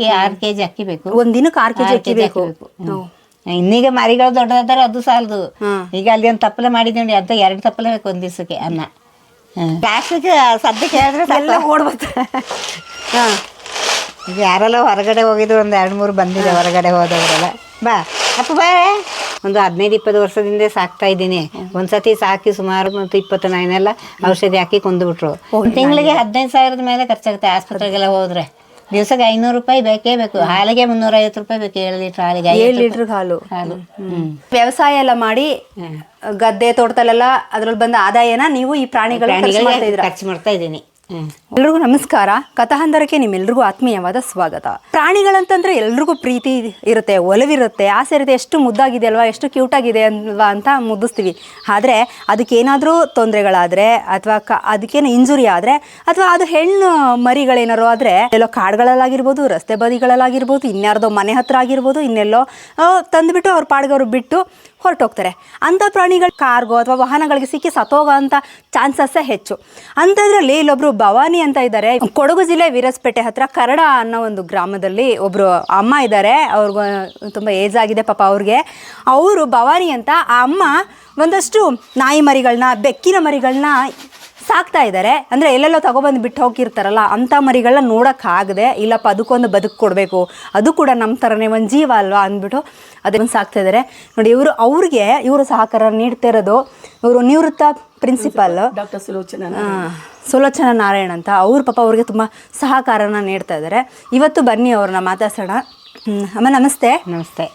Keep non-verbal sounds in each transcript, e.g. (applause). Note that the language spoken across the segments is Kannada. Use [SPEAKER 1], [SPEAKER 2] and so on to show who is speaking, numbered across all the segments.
[SPEAKER 1] ಅಕ್ಕಿ ಆರು ಕೆಜಿ ಅಕ್ಕಿ ಬೇಕು.
[SPEAKER 2] ಒಂದಿನಕ್ಕೆ ಆರ್ ಕೆಜಿ ಅಕ್ಕಿ ಬೇಕು.
[SPEAKER 1] ಇನ್ನೀಗ ಮರಿಗಳು ದೊಡ್ಡದಾದ್ರೆ ಅದು ಸಾಲದು. ಈಗ ಅಲ್ಲಿ ಒಂದು ತಪ್ಪಲೆ ಮಾಡಿದ್ದೀವಿ ಅಂತ ಎರಡು ತಪ್ಪಲೆ ಬೇಕು ಒಂದು ದಿವಸಕ್ಕೆ ಅನ್ನ. ಲಾಸ್ಟಿಗೆ ಸದ್ಯಕ್ಕೆ ಹೇಳಿದ್ರೆ
[SPEAKER 2] ಎಲ್ಲ ಓಡ್ಬೋದು
[SPEAKER 1] ಈಗ ಯಾರೆಲ್ಲ ಹೊರಗಡೆ ಹೋಗಿದ್ರು ಒಂದು ಎರಡು ಮೂರು ಬಂದಿದೆ ಹೊರಗಡೆ ಹೋದವರೆಲ್ಲ. ಬಾ ಅಪ್ಪ ಬಾ. ಒಂದು ಹದಿನೈದು ಇಪ್ಪತ್ತು ವರ್ಷದಿಂದ ಸಾಕ್ತಾ ಇದ್ದೀನಿ. ಒಂದ್ಸತಿ ಸಾಕಿ ಸುಮಾರು ಮತ್ತು ಇಪ್ಪತ್ತು ನಾಯಿನೆಲ್ಲ ಔಷಧಿ ಹಾಕಿ ಕೊಂದುಬಿಟ್ರು ತಿಂಗಳಿಗೆ ಹದಿನೈದು ಸಾವಿರದ ಮೇಲೆ ಖರ್ಚಾಗುತ್ತೆ ಆಸ್ಪತ್ರೆಗೆಲ್ಲ ಹೋದ್ರೆ. ದಿವ್ಸಕ್ಕೆ ಐನೂರು ರೂಪಾಯಿ ಬೇಕೇ ಬೇಕು. ಹಾಲಿಗೆ ಮುನ್ನೂರ ಐವತ್ತು ರೂಪಾಯಿ ಬೇಕು ಏಳು ಲೀಟರ್ ಹಾಲಿಗೆ
[SPEAKER 2] ಏಳು ಲೀಟರ್ ಹಾಲು.
[SPEAKER 1] ಹಾಲು.
[SPEAKER 2] ವ್ಯವಸಾಯ ಎಲ್ಲ ಮಾಡಿ ಗದ್ದೆ ತೋಟದಲ್ಲೆಲ್ಲ ಅದ್ರಲ್ಲಿ ಬಂದ ಆದಾಯನ ನೀವು ಈ ಪ್ರಾಣಿಗಳ
[SPEAKER 1] ಖರ್ಚು ಮಾಡ್ತಾ ಇದ್ದೀನಿ.
[SPEAKER 2] ಎಲ್ರಿಗೂ ನಮಸ್ಕಾರ. ಕಥಾಹಂದರಕ್ಕೆ ನಿಮ್ಮೆಲ್ರಿಗೂ ಆತ್ಮೀಯವಾದ ಸ್ವಾಗತ. ಪ್ರಾಣಿಗಳಂತಂದ್ರೆ ಎಲ್ರಿಗೂ ಪ್ರೀತಿ ಇರುತ್ತೆ, ಒಲವಿರುತ್ತೆ, ಆಸೆ ಇರುತ್ತೆ, ಎಷ್ಟು ಮುದ್ದಾಗಿದೆ ಅಲ್ವಾ, ಎಷ್ಟು ಕ್ಯೂಟ್ ಆಗಿದೆ ಅಲ್ವಾ ಅಂತ ಮುದ್ದಿಸ್ತೀವಿ. ಆದರೆ ಅದಕ್ಕೇನಾದರೂ ತೊಂದರೆಗಳಾದ್ರೆ ಅಥವಾ ಕ, ಅದಕ್ಕೇನು ಇಂಜುರಿ ಆದರೆ ಅಥವಾ ಅದು ಹೆಣ್ಣು ಮರಿಗಳೇನಾರು ಆದರೆ ಎಲ್ಲೋ ಕಾಡುಗಳಲ್ಲಾಗಿರ್ಬೋದು, ರಸ್ತೆ ಬದಿಗಳಲ್ಲಾಗಿರ್ಬೋದು, ಇನ್ಯಾರ್ದೋ ಮನೆ ಹತ್ರ ಆಗಿರ್ಬೋದು, ಇನ್ನೆಲ್ಲೋ ತಂದ್ಬಿಟ್ಟು ಅವ್ರ ಪಾಡ್ಗವ್ರು ಬಿಟ್ಟು ಹೊರಟೋಗ್ತಾರೆ. ಅಂಥ ಪ್ರಾಣಿಗಳು, ಕಾರ್ಗೋ ಅಥವಾ ವಾಹನಗಳಿಗೆ ಸಿಕ್ಕಿ ಸತ್ತೋಗೋ ಅಂಥ ಚಾನ್ಸಸ್ಸೇ ಹೆಚ್ಚು. ಅಂಥದ್ರಲ್ಲಿ ಇಲ್ಲೊಬ್ರು ಭವಾನಿ ಅಂತ ಇದ್ದಾರೆ. ಕೊಡಗು ಜಿಲ್ಲೆ ವೀರಸ್ಪೇಟೆ ಹತ್ರ ಕರಡ ಅನ್ನೋ ಒಂದು ಗ್ರಾಮದಲ್ಲಿ ಒಬ್ರು ಅಮ್ಮ ಇದ್ದಾರೆ. ಅವ್ರಿಗೂ ತುಂಬಾ ಏಜ್ ಆಗಿದೆ ಪಾಪ ಅವ್ರಿಗೆ. ಅವರು ಭವಾನಿ ಅಂತ ಆ ಅಮ್ಮ ಒಂದಷ್ಟು ನಾಯಿ ಮರಿಗಳನ್ನ ಬೆಕ್ಕಿನ ಮರಿಗಳನ್ನ ಸಾಕ್ತಾ ಇದ್ದಾರೆ ಅಂದರೆ ಎಲ್ಲೆಲ್ಲೋ ತಗೊಬಂದು ಬಿಟ್ಟು ಹೋಗಿರ್ತಾರಲ್ಲ ಅಂಥ ಮರಿಗಳನ್ನ ನೋಡೋಕ್ಕಾಗದೆ ಇಲ್ಲಪ್ಪ ಅದಕ್ಕೊಂದು ಬದುಕು ಕೊಡಬೇಕು ಅದು ಕೂಡ ನಮ್ಮ ಥರನೇ ಒಂದು ಜೀವ ಅಲ್ವಾ ಅಂದ್ಬಿಟ್ಟು ಅದನ್ನು ಸಾಕ್ತಾ ಇದ್ದಾರೆ ನೋಡಿ ಇವರು ಅವ್ರಿಗೆ ಇವರು ಸಹಕಾರ ನೀಡ್ತಿರೋದು ಇವರು ನಿವೃತ್ತ ಪ್ರಿನ್ಸಿಪಾಲ್
[SPEAKER 3] ಡಾಕ್ಟರ್ ಸುಲೋಚನ
[SPEAKER 2] ಸುಲೋಚನಾ ನಾರಾಯಣ್ ಅಂತ. ಅವ್ರ ಪಾಪ ಅವ್ರಿಗೆ ತುಂಬ ಸಹಕಾರನ ನೀಡ್ತಾ ಇದ್ದಾರೆ ಇವತ್ತು ಬನ್ನಿ ಅವ್ರನ್ನ ಮಾತಾಡ್ಸೋಣ. ಹ್ಮ್. ಅಮ್ಮ ನಮಸ್ತೆ.
[SPEAKER 1] ನಮಸ್ತೆ.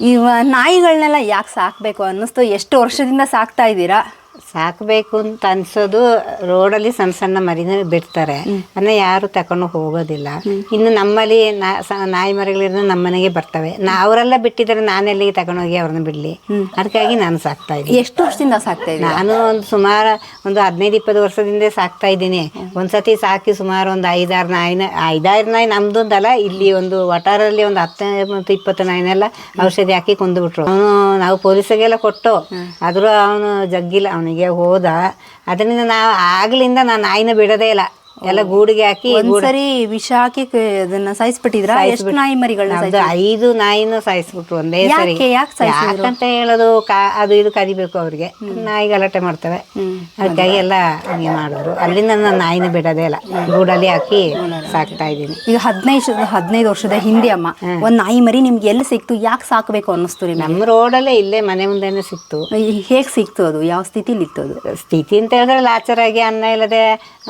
[SPEAKER 2] ಇವ ನಾಯಿಗಳನ್ನೆಲ್ಲ ಯಾಕೆ ಸಾಕಬೇಕು ಅನ್ನಿಸ್ತು? ಎಷ್ಟು ವರ್ಷದಿಂದ ಸಾಕ್ತಾ ಇದ್ದೀರಾ?
[SPEAKER 1] ಸಾಕಬೇಕು ಅಂತ ಅನ್ಸೋದು ರೋಡಲ್ಲಿ ಸಣ್ಣ ಸಣ್ಣ ಮರಿನ ಬಿಡ್ತಾರೆ. ಅದನ್ನ ಯಾರು ತಕೊಂಡು ಹೋಗೋದಿಲ್ಲ. ಇನ್ನು ನಮ್ಮಲ್ಲಿ ನಾಯಿ ಮರಿಗಳಿರೋ ನಮ್ಮನೆಗೆ ಬರ್ತವೆ. ನಾ ಅವರೆಲ್ಲ ಬಿಟ್ಟಿದ್ರೆ ನಾನೆಲ್ಲಿಗೆ ತಗೊಂಡೋಗಿ ಅವ್ರನ್ನ ಬಿಡ್ಲಿ. ಅದಕ್ಕಾಗಿ ನಾನು ಸಾಕ್ತಾ ಇದ್ದೀನಿ.
[SPEAKER 2] ಎಷ್ಟು ವರ್ಷದಿಂದ ಸಾಕ್ತಾ ಇದ್ದೀನಿ
[SPEAKER 1] ನಾನು ಒಂದು ಸುಮಾರು ಒಂದು ಹದಿನೈದು ಇಪ್ಪತ್ತು ವರ್ಷದಿಂದ ಸಾಕ್ತಾ ಇದ್ದೀನಿ. ಒಂದ್ಸತಿ ಸಾಕಿ ಸುಮಾರು ಒಂದು ಐದಾರು ನಾಯಿನ ಐದಾರು ನಾಯಿ ನಮ್ದೊಂದಲ್ಲ ಇಲ್ಲಿ ಒಂದು ವಟಾರಲ್ಲಿ ಒಂದು ಹತ್ತು ಇಪ್ಪತ್ತು ನಾಯಿನೆಲ್ಲ ಔಷಧಿ ಹಾಕಿ ಕೊಂದುಬಿಟ್ರು ಅವನು ನಾವು ಪೊಲೀಸಿಗೆಲ್ಲ ಕೊಟ್ಟು ಆದರೂ ಅವನು ಜಗ್ಗಿಲ್ಲ ಅವನಿಗೆ ಹೋದ. ಅದರಿಂದ ನಾ ಆಗ್ಲಿಂದ ನಾನು ನಾಯಿನ ಬಿಡೋದೇ ಇಲ್ಲ. ಎಲ್ಲ ಗೂಡಿಗೆ ಹಾಕಿ
[SPEAKER 2] ಸರಿ ವಿಷ ಹಾಕಿ ಅದನ್ನ ಸಾಯಿಸ್ಬಿಟ್ಟಿದ್ರ? ಎಷ್ಟು ನಾಯಿ ಮರಿಗಳನ್ನ
[SPEAKER 1] ಐದು ನಾಯಿನೂ ಸಾಯಿಸ್ಬಿಟ್ರು ಒಂದೇ ಸರಿ? ಯಾಕಂತ ಹೇಳೋದು ಕಾ ಅದು ಇದು ಕರಿಬೇಕು ಅವ್ರಿಗೆ. ನಾಯಿ ಗಲಾಟೆ ಮಾಡ್ತವೆ. ಅದಕ್ಕಾಗಿ ಎಲ್ಲ ಹಂಗೆ ಮಾಡಿದ್ರು. ಅಲ್ಲಿಂದ ನಾನು ನಾಯಿನ ಬಿಡೋದೇ ಇಲ್ಲ. ಗೂಡಲ್ಲಿ ಹಾಕಿ ಸಾಕ್ತಾ ಇದ್ದೀನಿ.
[SPEAKER 2] ಈಗ ಹದಿನೈದು ಹದಿನೈದು ವರ್ಷದ ಹಿಂದೆ ಅಮ್ಮ. ಒಂದ್ ನಾಯಿ ಮರಿ ನಿಮ್ಗೆ ಎಲ್ಲಿ ಸಿಕ್ತು? ಯಾಕೆ ಸಾಕಬೇಕು ಅನ್ನಿಸ್ತು ರೀ
[SPEAKER 1] ನಮ್ಮ ರೋಡಲ್ಲೇ ಇಲ್ಲೇ ಮನೆ ಮುಂದೆನೇ ಸಿಕ್ತು.
[SPEAKER 2] ಹೇಗೆ ಸಿಕ್ತು ಅದು? ಯಾವ ಸ್ಥಿತಿಲಿ ಇತ್ತು ಅದು?
[SPEAKER 1] ಸ್ಥಿತಿ ಅಂತ ಹೇಳಿದ್ರೆ ಲಾಚರಾಗಿ ಅನ್ನ ಇಲ್ಲದೆ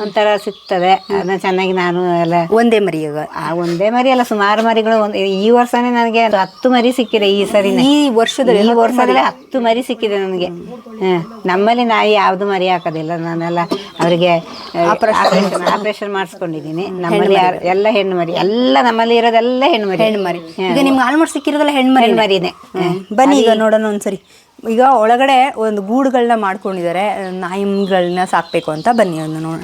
[SPEAKER 1] ಒಂಥರ ಸಿಗ್ತದೆ ಅದನ್ನ ಚೆನ್ನಾಗಿ ನಾನು ಎಲ್ಲ
[SPEAKER 2] ಒಂದೇ ಮರಿ
[SPEAKER 1] ಆ ಒಂದೇ ಮರಿ ಅಲ್ಲ ಸುಮಾರು ಮರಿಗಳು ಒಂದು ಈ ವರ್ಷನೇ ನನಗೆ ಹತ್ತು ಮರಿ ಸಿಕ್ಕಿದೆ ಈ ಸರಿ
[SPEAKER 2] ಈ ವರ್ಷದಲ್ಲಿ
[SPEAKER 1] ಈ ವರ್ಷದಲ್ಲಿ ಹತ್ತು ಮರಿ ಸಿಕ್ಕಿದೆ ನನಗೆ. ನಮ್ಮಲ್ಲಿ ನಾಯಿ ಯಾವ್ದು ಮರಿ ಹಾಕೋದಿಲ್ಲ. ನಾನೆಲ್ಲ ಅವರಿಗೆ ಆಪರೇಷನ್ ಮಾಡಿಸ್ಕೊಂಡಿದ್ದೀನಿ. ನಮ್ಮಲ್ಲಿ ಎಲ್ಲ ಹೆಣ್ಣು ಮರಿ. ಎಲ್ಲ ನಮ್ಮಲ್ಲಿ ಇರೋದೆಲ್ಲ ಹೆಣ್ಣು ಮರಿ.
[SPEAKER 2] ಹೆಣ್ಣು ಮರಿ. ಈಗ ನಿಮ್ಗೆ ಆಲ್ಮೋಸ್ಟ್ ಸಿಕ್ಕಿರೋದಲ್ಲ ಹೆಣ್ಣು ಮರಿ
[SPEAKER 1] ಮರಿನೇ.
[SPEAKER 2] ಬನ್ನಿ ಈಗ ನೋಡೋಣ ಒಂದ್ಸರಿ. ಈಗ ಒಳಗಡೆ ಒಂದು ಗೂಡುಗಳನ್ನ ಮಾಡ್ಕೊಂಡಿದ್ದಾರೆ. ನಾಯಿಗಳನ್ನ ಸಾಕ್ಬೇಕು ಅಂತ ಬನ್ನಿ ಒಂದು ನೋಡೋಣ.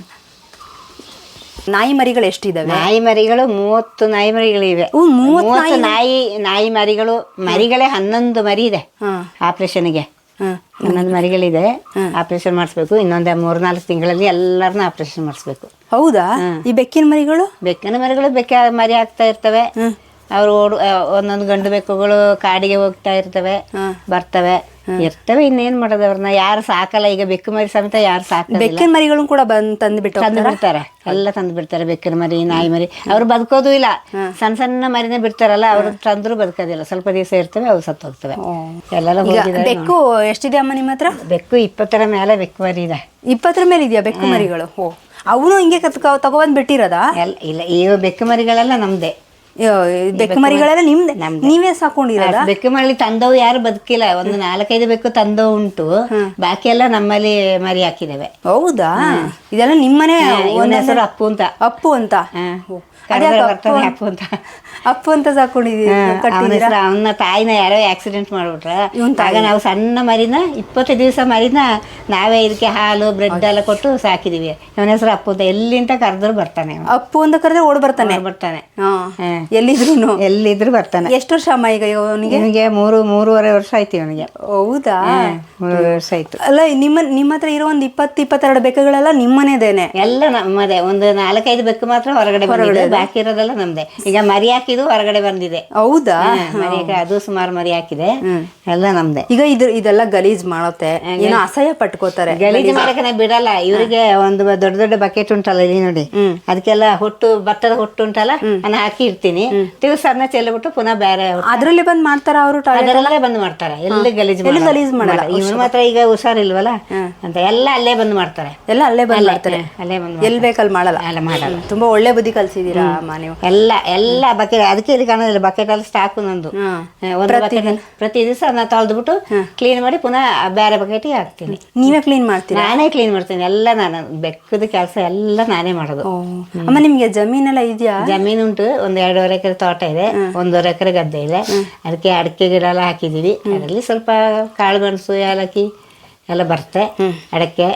[SPEAKER 2] ನಾಯಿ ಮರಿಗಳು ಎಷ್ಟಿದಾವೆ?
[SPEAKER 1] ನಾಯಿ ಮರಿಗಳು ಮೂವತ್ತು ನಾಯಿ ಮರಿಗಳಿವೆ
[SPEAKER 2] ಓ, ಮೂವತ್ತು
[SPEAKER 1] ಮೂವತ್ತು ನಾಯಿ ನಾಯಿ ಮರಿಗಳು ಮರಿಗಳೇ ಹನ್ನೊಂದು ಮರಿ ಇದೆ
[SPEAKER 2] ಆಪರೇಷನ್
[SPEAKER 1] ಆಪರೇಷನ್ಗೆ.
[SPEAKER 2] ಹಾ.
[SPEAKER 1] ಹನ್ನೊಂದು ಮರಿಗಳಿದೆ. ಆಪರೇಷನ್ ಮಾಡಿಸ್ಬೇಕು. ಇನ್ನೊಂದು ಮೂರ್ನಾಲ್ಕು ತಿಂಗಳಲ್ಲಿ ಎಲ್ಲರನ್ನ ಆಪರೇಷನ್ ಮಾಡಿಸ್ಬೇಕು.
[SPEAKER 2] ಹೌದಾ? ಈ ಬೆಕ್ಕಿನ ಮರಿಗಳು?
[SPEAKER 1] ಬೆಕ್ಕಿನ ಮರಿಗಳು ಬೆಕ್ಕ ಮರಿ ಆಗ್ತಾ ಇರ್ತವೆ. ಅವ್ರು ಓಡು ಆ, ಒಂದೊಂದು ಗಂಡು ಬೆಕ್ಕುಗಳು ಕಾಡಿಗೆ ಹೋಗ್ತಾ ಇರ್ತವೆ ಬರ್ತವೆ. ಇರ್ತವೆ ಇನ್ನೇನ್ ಮಾಡೋದು ಅವ್ರನ್ನ? ಯಾರು ಸಾಕಲ್ಲ ಈಗ ಬೆಕ್ಕು ಮರಿ ಸಮೇತ ಯಾರು ಸಾಕಲ್ಲ
[SPEAKER 2] ಬೆಕ್ಕಿನ ಮರಿಗಳು ಕೂಡ ಬಂದ್ ತಂದ್ಬಿಟ್ಟು
[SPEAKER 1] ತಂದು ಬಿಡ್ತಾರೆ ಎಲ್ಲ ತಂದು ಬಿಡ್ತಾರೆ ಬೆಕ್ಕಿನ ಮರಿ ನಾಯಿ ಮರಿ. ಅವ್ರು ಬದುಕೋದು ಇಲ್ಲ. ಸಣ್ಣ ಸಣ್ಣ ಮರಿನೇ ಬಿಡ್ತಾರಲ್ಲ ಅವ್ರು ತಂದ್ರು ಬದುಕೋದಿಲ್ಲ. ಸ್ವಲ್ಪ ದಿವಸ ಇರ್ತವೆ ಅವು ಸತ್ತು ಹೋಗ್ತವೆ ಎಲ್ಲ
[SPEAKER 2] ಬೆಕ್ಕು ಎಷ್ಟಿದೆ ಅಮ್ಮ ನಿಮ್ಮ ಹತ್ರ?
[SPEAKER 1] ಬೆಕ್ಕು ಇಪ್ಪತ್ತರ ಮೇಲೆ ಬೆಕ್ಕು ಮರಿ ಇದೆ.
[SPEAKER 2] ಇಪ್ಪತ್ತರ ಮೇಲೆ ಇದೆಯಾ ಬೆಕ್ಕು ಮರಿಗಳು? ಓ. ಅವನು ಹಿಂಗೆ ಕತ್ಕ ತಗೊಬಂದ್ ಬಿಟ್ಟಿರೋದಾ?
[SPEAKER 1] ಎಲ್ಲ ಇಲ್ಲ ಈ ಬೆಕ್ಕು ಮರಿಗಳೆಲ್ಲ ನಮ್ದೇ.
[SPEAKER 2] ಬೆಕ್ಕು ಮರಿಗಳೆಲ್ಲ ನಿಮ್ದೆ ನೀವೇ ಸಾಕೊಂಡಿರಲ್ಲ
[SPEAKER 1] ಬೆಕ್ಕು ಮರಿ ತಂದವು ಯಾರು ಬದುಕಿಲ್ಲ. ಒಂದು ನಾಲ್ಕೈದು ಬೆಕ್ಕು ತಂದವು ಉಂಟು. ಬಾಕಿ ಎಲ್ಲ ನಮ್ಮಲ್ಲಿ ಮರಿ ಹಾಕಿದ್ದೇವೆ.
[SPEAKER 2] ಹೌದಾ? ಇದೆಲ್ಲ ನಿಮ್ಮನೆ
[SPEAKER 1] ಹೆಸರು ಅಪ್ಪು ಅಂತ.
[SPEAKER 2] ಅಪ್ಪು ಅಂತ?
[SPEAKER 1] ಬರ್ತಾನೆ ಅಪ್ಪು ಅಂತ?
[SPEAKER 2] ಅಪ್ಪು ಅಂತ. ಸಾಕೊಂಡಿದೀವಿ
[SPEAKER 1] ಅವನ ತಾಯಿನ ಯಾರೋ ಆಕ್ಸಿಡೆಂಟ್ ಮಾಡ್ಬಿಟ್ರ. ಆಗ ನಾವು ಸಣ್ಣ ಮರಿನ ಇಪ್ಪತ್ತು ದಿವಸ ಮರಿನ ನಾವೇ ಇದಕ್ಕೆ ಹಾಲು ಬ್ರೆಡ್ ಎಲ್ಲ ಕೊಟ್ಟು ಸಾಕಿದೀವಿ. ಅವನ ಹೆಸರು ಅಪ್ಪು ಅಂತ. ಎಲ್ಲಿಂದ ಕರೆದ್ರು ಬರ್ತಾನೆ.
[SPEAKER 2] ಅಪ್ಪು ಅಂತ ಕರೆದ್ರೆ ಓಡ್ ಬರ್ತಾನೆ?
[SPEAKER 1] ಬರ್ತಾನೆ.
[SPEAKER 2] ಎಲ್ಲಿದ್ರು
[SPEAKER 1] ಎಲ್ಲಿದ್ರು ಬರ್ತಾನೆ.
[SPEAKER 2] ಎಷ್ಟು ವರ್ಷ ಅಮ್ಮ ಈಗ ಅವನಿಗೆ?
[SPEAKER 1] ನಿಮಗೆ ಮೂರು ಮೂರುವರೆ ವರ್ಷ ಆಯ್ತು ಇವನಿಗೆ.
[SPEAKER 2] ಹೌದಾ?
[SPEAKER 1] ಮೂರುವರೆ ವರ್ಷ ಆಯ್ತು.
[SPEAKER 2] ಅಲ್ಲ ನಿಮ್ಮ ನಿಮ್ಮ ಹತ್ರ ಇರೋ ಒಂದು ಇಪ್ಪತ್ತು ಇಪ್ಪತ್ತೆರಡು ಬೆಕ್ಕುಗಳೆಲ್ಲ ನಿಮ್ಮನೇದೇನೆ?
[SPEAKER 1] ಎಲ್ಲ ನಮ್ಮದೇ. ಒಂದು ನಾಲ್ಕೈದು ಬೆಕ್ಕು ಮಾತ್ರ ಹೊರಗಡೆ ಬಂದಿದೆ. ಹಾಕಿರೋದೆಲ್ಲ ನಮ್ದೆ. ಈಗ ಮರಿ ಹಾಕಿದ್ದು ಹೊರಗಡೆ ಬಂದಿದೆ.
[SPEAKER 2] ಹೌದಾ?
[SPEAKER 1] ಮರಿ ಅದು ಸುಮಾರು ಮರಿ ಹಾಕಿದೆ. ಎಲ್ಲ ನಮ್ದೆ.
[SPEAKER 2] ಈಗ ಇದು ಇದೆಲ್ಲ ಗಲೀಜ್ ಮಾಡುತ್ತೆ. ಏನೋ ಅಸಹ್ಯ ಪಟ್ಕೋತಾರೆ.
[SPEAKER 1] ಗಲೀಜ್ ಮಾಡಕ್ಕೆ ಬಿಡಲ್ಲ. ಇವರಿಗೆ ಒಂದು ದೊಡ್ಡ ದೊಡ್ಡ ಬಕೆಟ್ ಉಂಟಲ್ಲ ಇಲ್ಲಿ ನೋಡಿ. ಅದಕ್ಕೆಲ್ಲ ಹೊಟ್ಟು ಭತ್ತದ ಹೊಟ್ಟು ಉಂಟಲ್ಲ ನಾನು ಹಾಕಿ ಇರ್ತೀನಿ ದಿವಸ ಸರ್ನ ಚೆಲ್ಲಬಿಟ್ಟು ಪುನಃ ಬೇರೆ
[SPEAKER 2] ಅದ್ರಲ್ಲಿ ಬಂದ್ ಮಾಡ್ತಾರ ಅವರು
[SPEAKER 1] ಅದರಲ್ಲೇ ಬಂದ್ ಮಾಡ್ತಾರೆ. ಎಲ್ಲಿ ಗಲೀಜ್
[SPEAKER 2] ಎಲ್ಲಿ ಗಲೀಜ್ ಮಾಡಲ್ಲ.
[SPEAKER 1] ಇವ್ರು ಮಾತ್ರ ಈಗ ಹುಷಾರಿಲ್ವಲ್ಲ? ಅಂತ ಎಲ್ಲ ಅಲ್ಲೇ ಬಂದ್ ಮಾಡ್ತಾರೆ.
[SPEAKER 2] ಎಲ್ಲ ಅಲ್ಲೇ ಬಂದ್ ಮಾಡ್ತಾರೆ.
[SPEAKER 1] ಅಲ್ಲೇ ಬಂದ್
[SPEAKER 2] ಎಲ್ ಬೇಕಲ್ಲಿ ಮಾಡಲ್ಲ.
[SPEAKER 1] ಅಲ್ಲ ಮಾಡಲ್ಲ.
[SPEAKER 2] ತುಂಬಾ ಒಳ್ಳೆ ಬುದ್ಧಿ ಕಲ್ಸಿದೀರಾ? ಅಮ್ಮ ನೀವು.
[SPEAKER 1] ಎಲ್ಲ ಎಲ್ಲ ಬಕೆಟ್ ಅದಕ್ಕೆ ಇಲ್ಲಿ ಕಾಣೋದಿಲ್ಲ ಬಕೆಟ್ ಅಲ್ಲಿ ಸ್ಟಾಕ್ ನಂದು ಒಂದು ಬಕೆಟ್ ಪ್ರತಿ ದಿವಸ ಅದನ್ನ ತೊಳೆದ್ಬಿಟ್ಟು ಕ್ಲೀನ್ ಮಾಡಿ ಪುನಃ ಬೇರೆ ಬಕೆಟಿಗೆ ಹಾಕ್ತೀನಿ.
[SPEAKER 2] ನೀವೇ ಕ್ಲೀನ್ ಮಾಡ್ತೀನಿ
[SPEAKER 1] ನಾನೇ ಕ್ಲೀನ್ ಮಾಡ್ತೀನಿ. ಎಲ್ಲ ನಾನು ಬೆಕ್ಕದ ಕೆಲಸ ಎಲ್ಲ ನಾನೇ ಮಾಡೋದು.
[SPEAKER 2] ಅಮ್ಮ ನಿಮ್ಗೆ ಜಮೀನೆಲ್ಲ ಇದೆಯಾ?
[SPEAKER 1] ಜಮೀನು ಉಂಟು. ಒಂದ್ ಎರಡೂವರೆ ಎಕರೆ ತೋಟ ಇದೆ. ಒಂದೂವರೆ ಎಕರೆ ಗದ್ದೆ ಇದೆ. ಅದಕ್ಕೆ ಅಡಿಕೆ ಗಿಡ ಎಲ್ಲ ಹಾಕಿದ್ದೀವಿ. ಅದರಲ್ಲಿ ಸ್ವಲ್ಪ ಕಾಳು ಮೆಣಸು ಏಲಕ್ಕಿ ಎಲ್ಲ ಬರುತ್ತೆ. ಅಡಕೆ.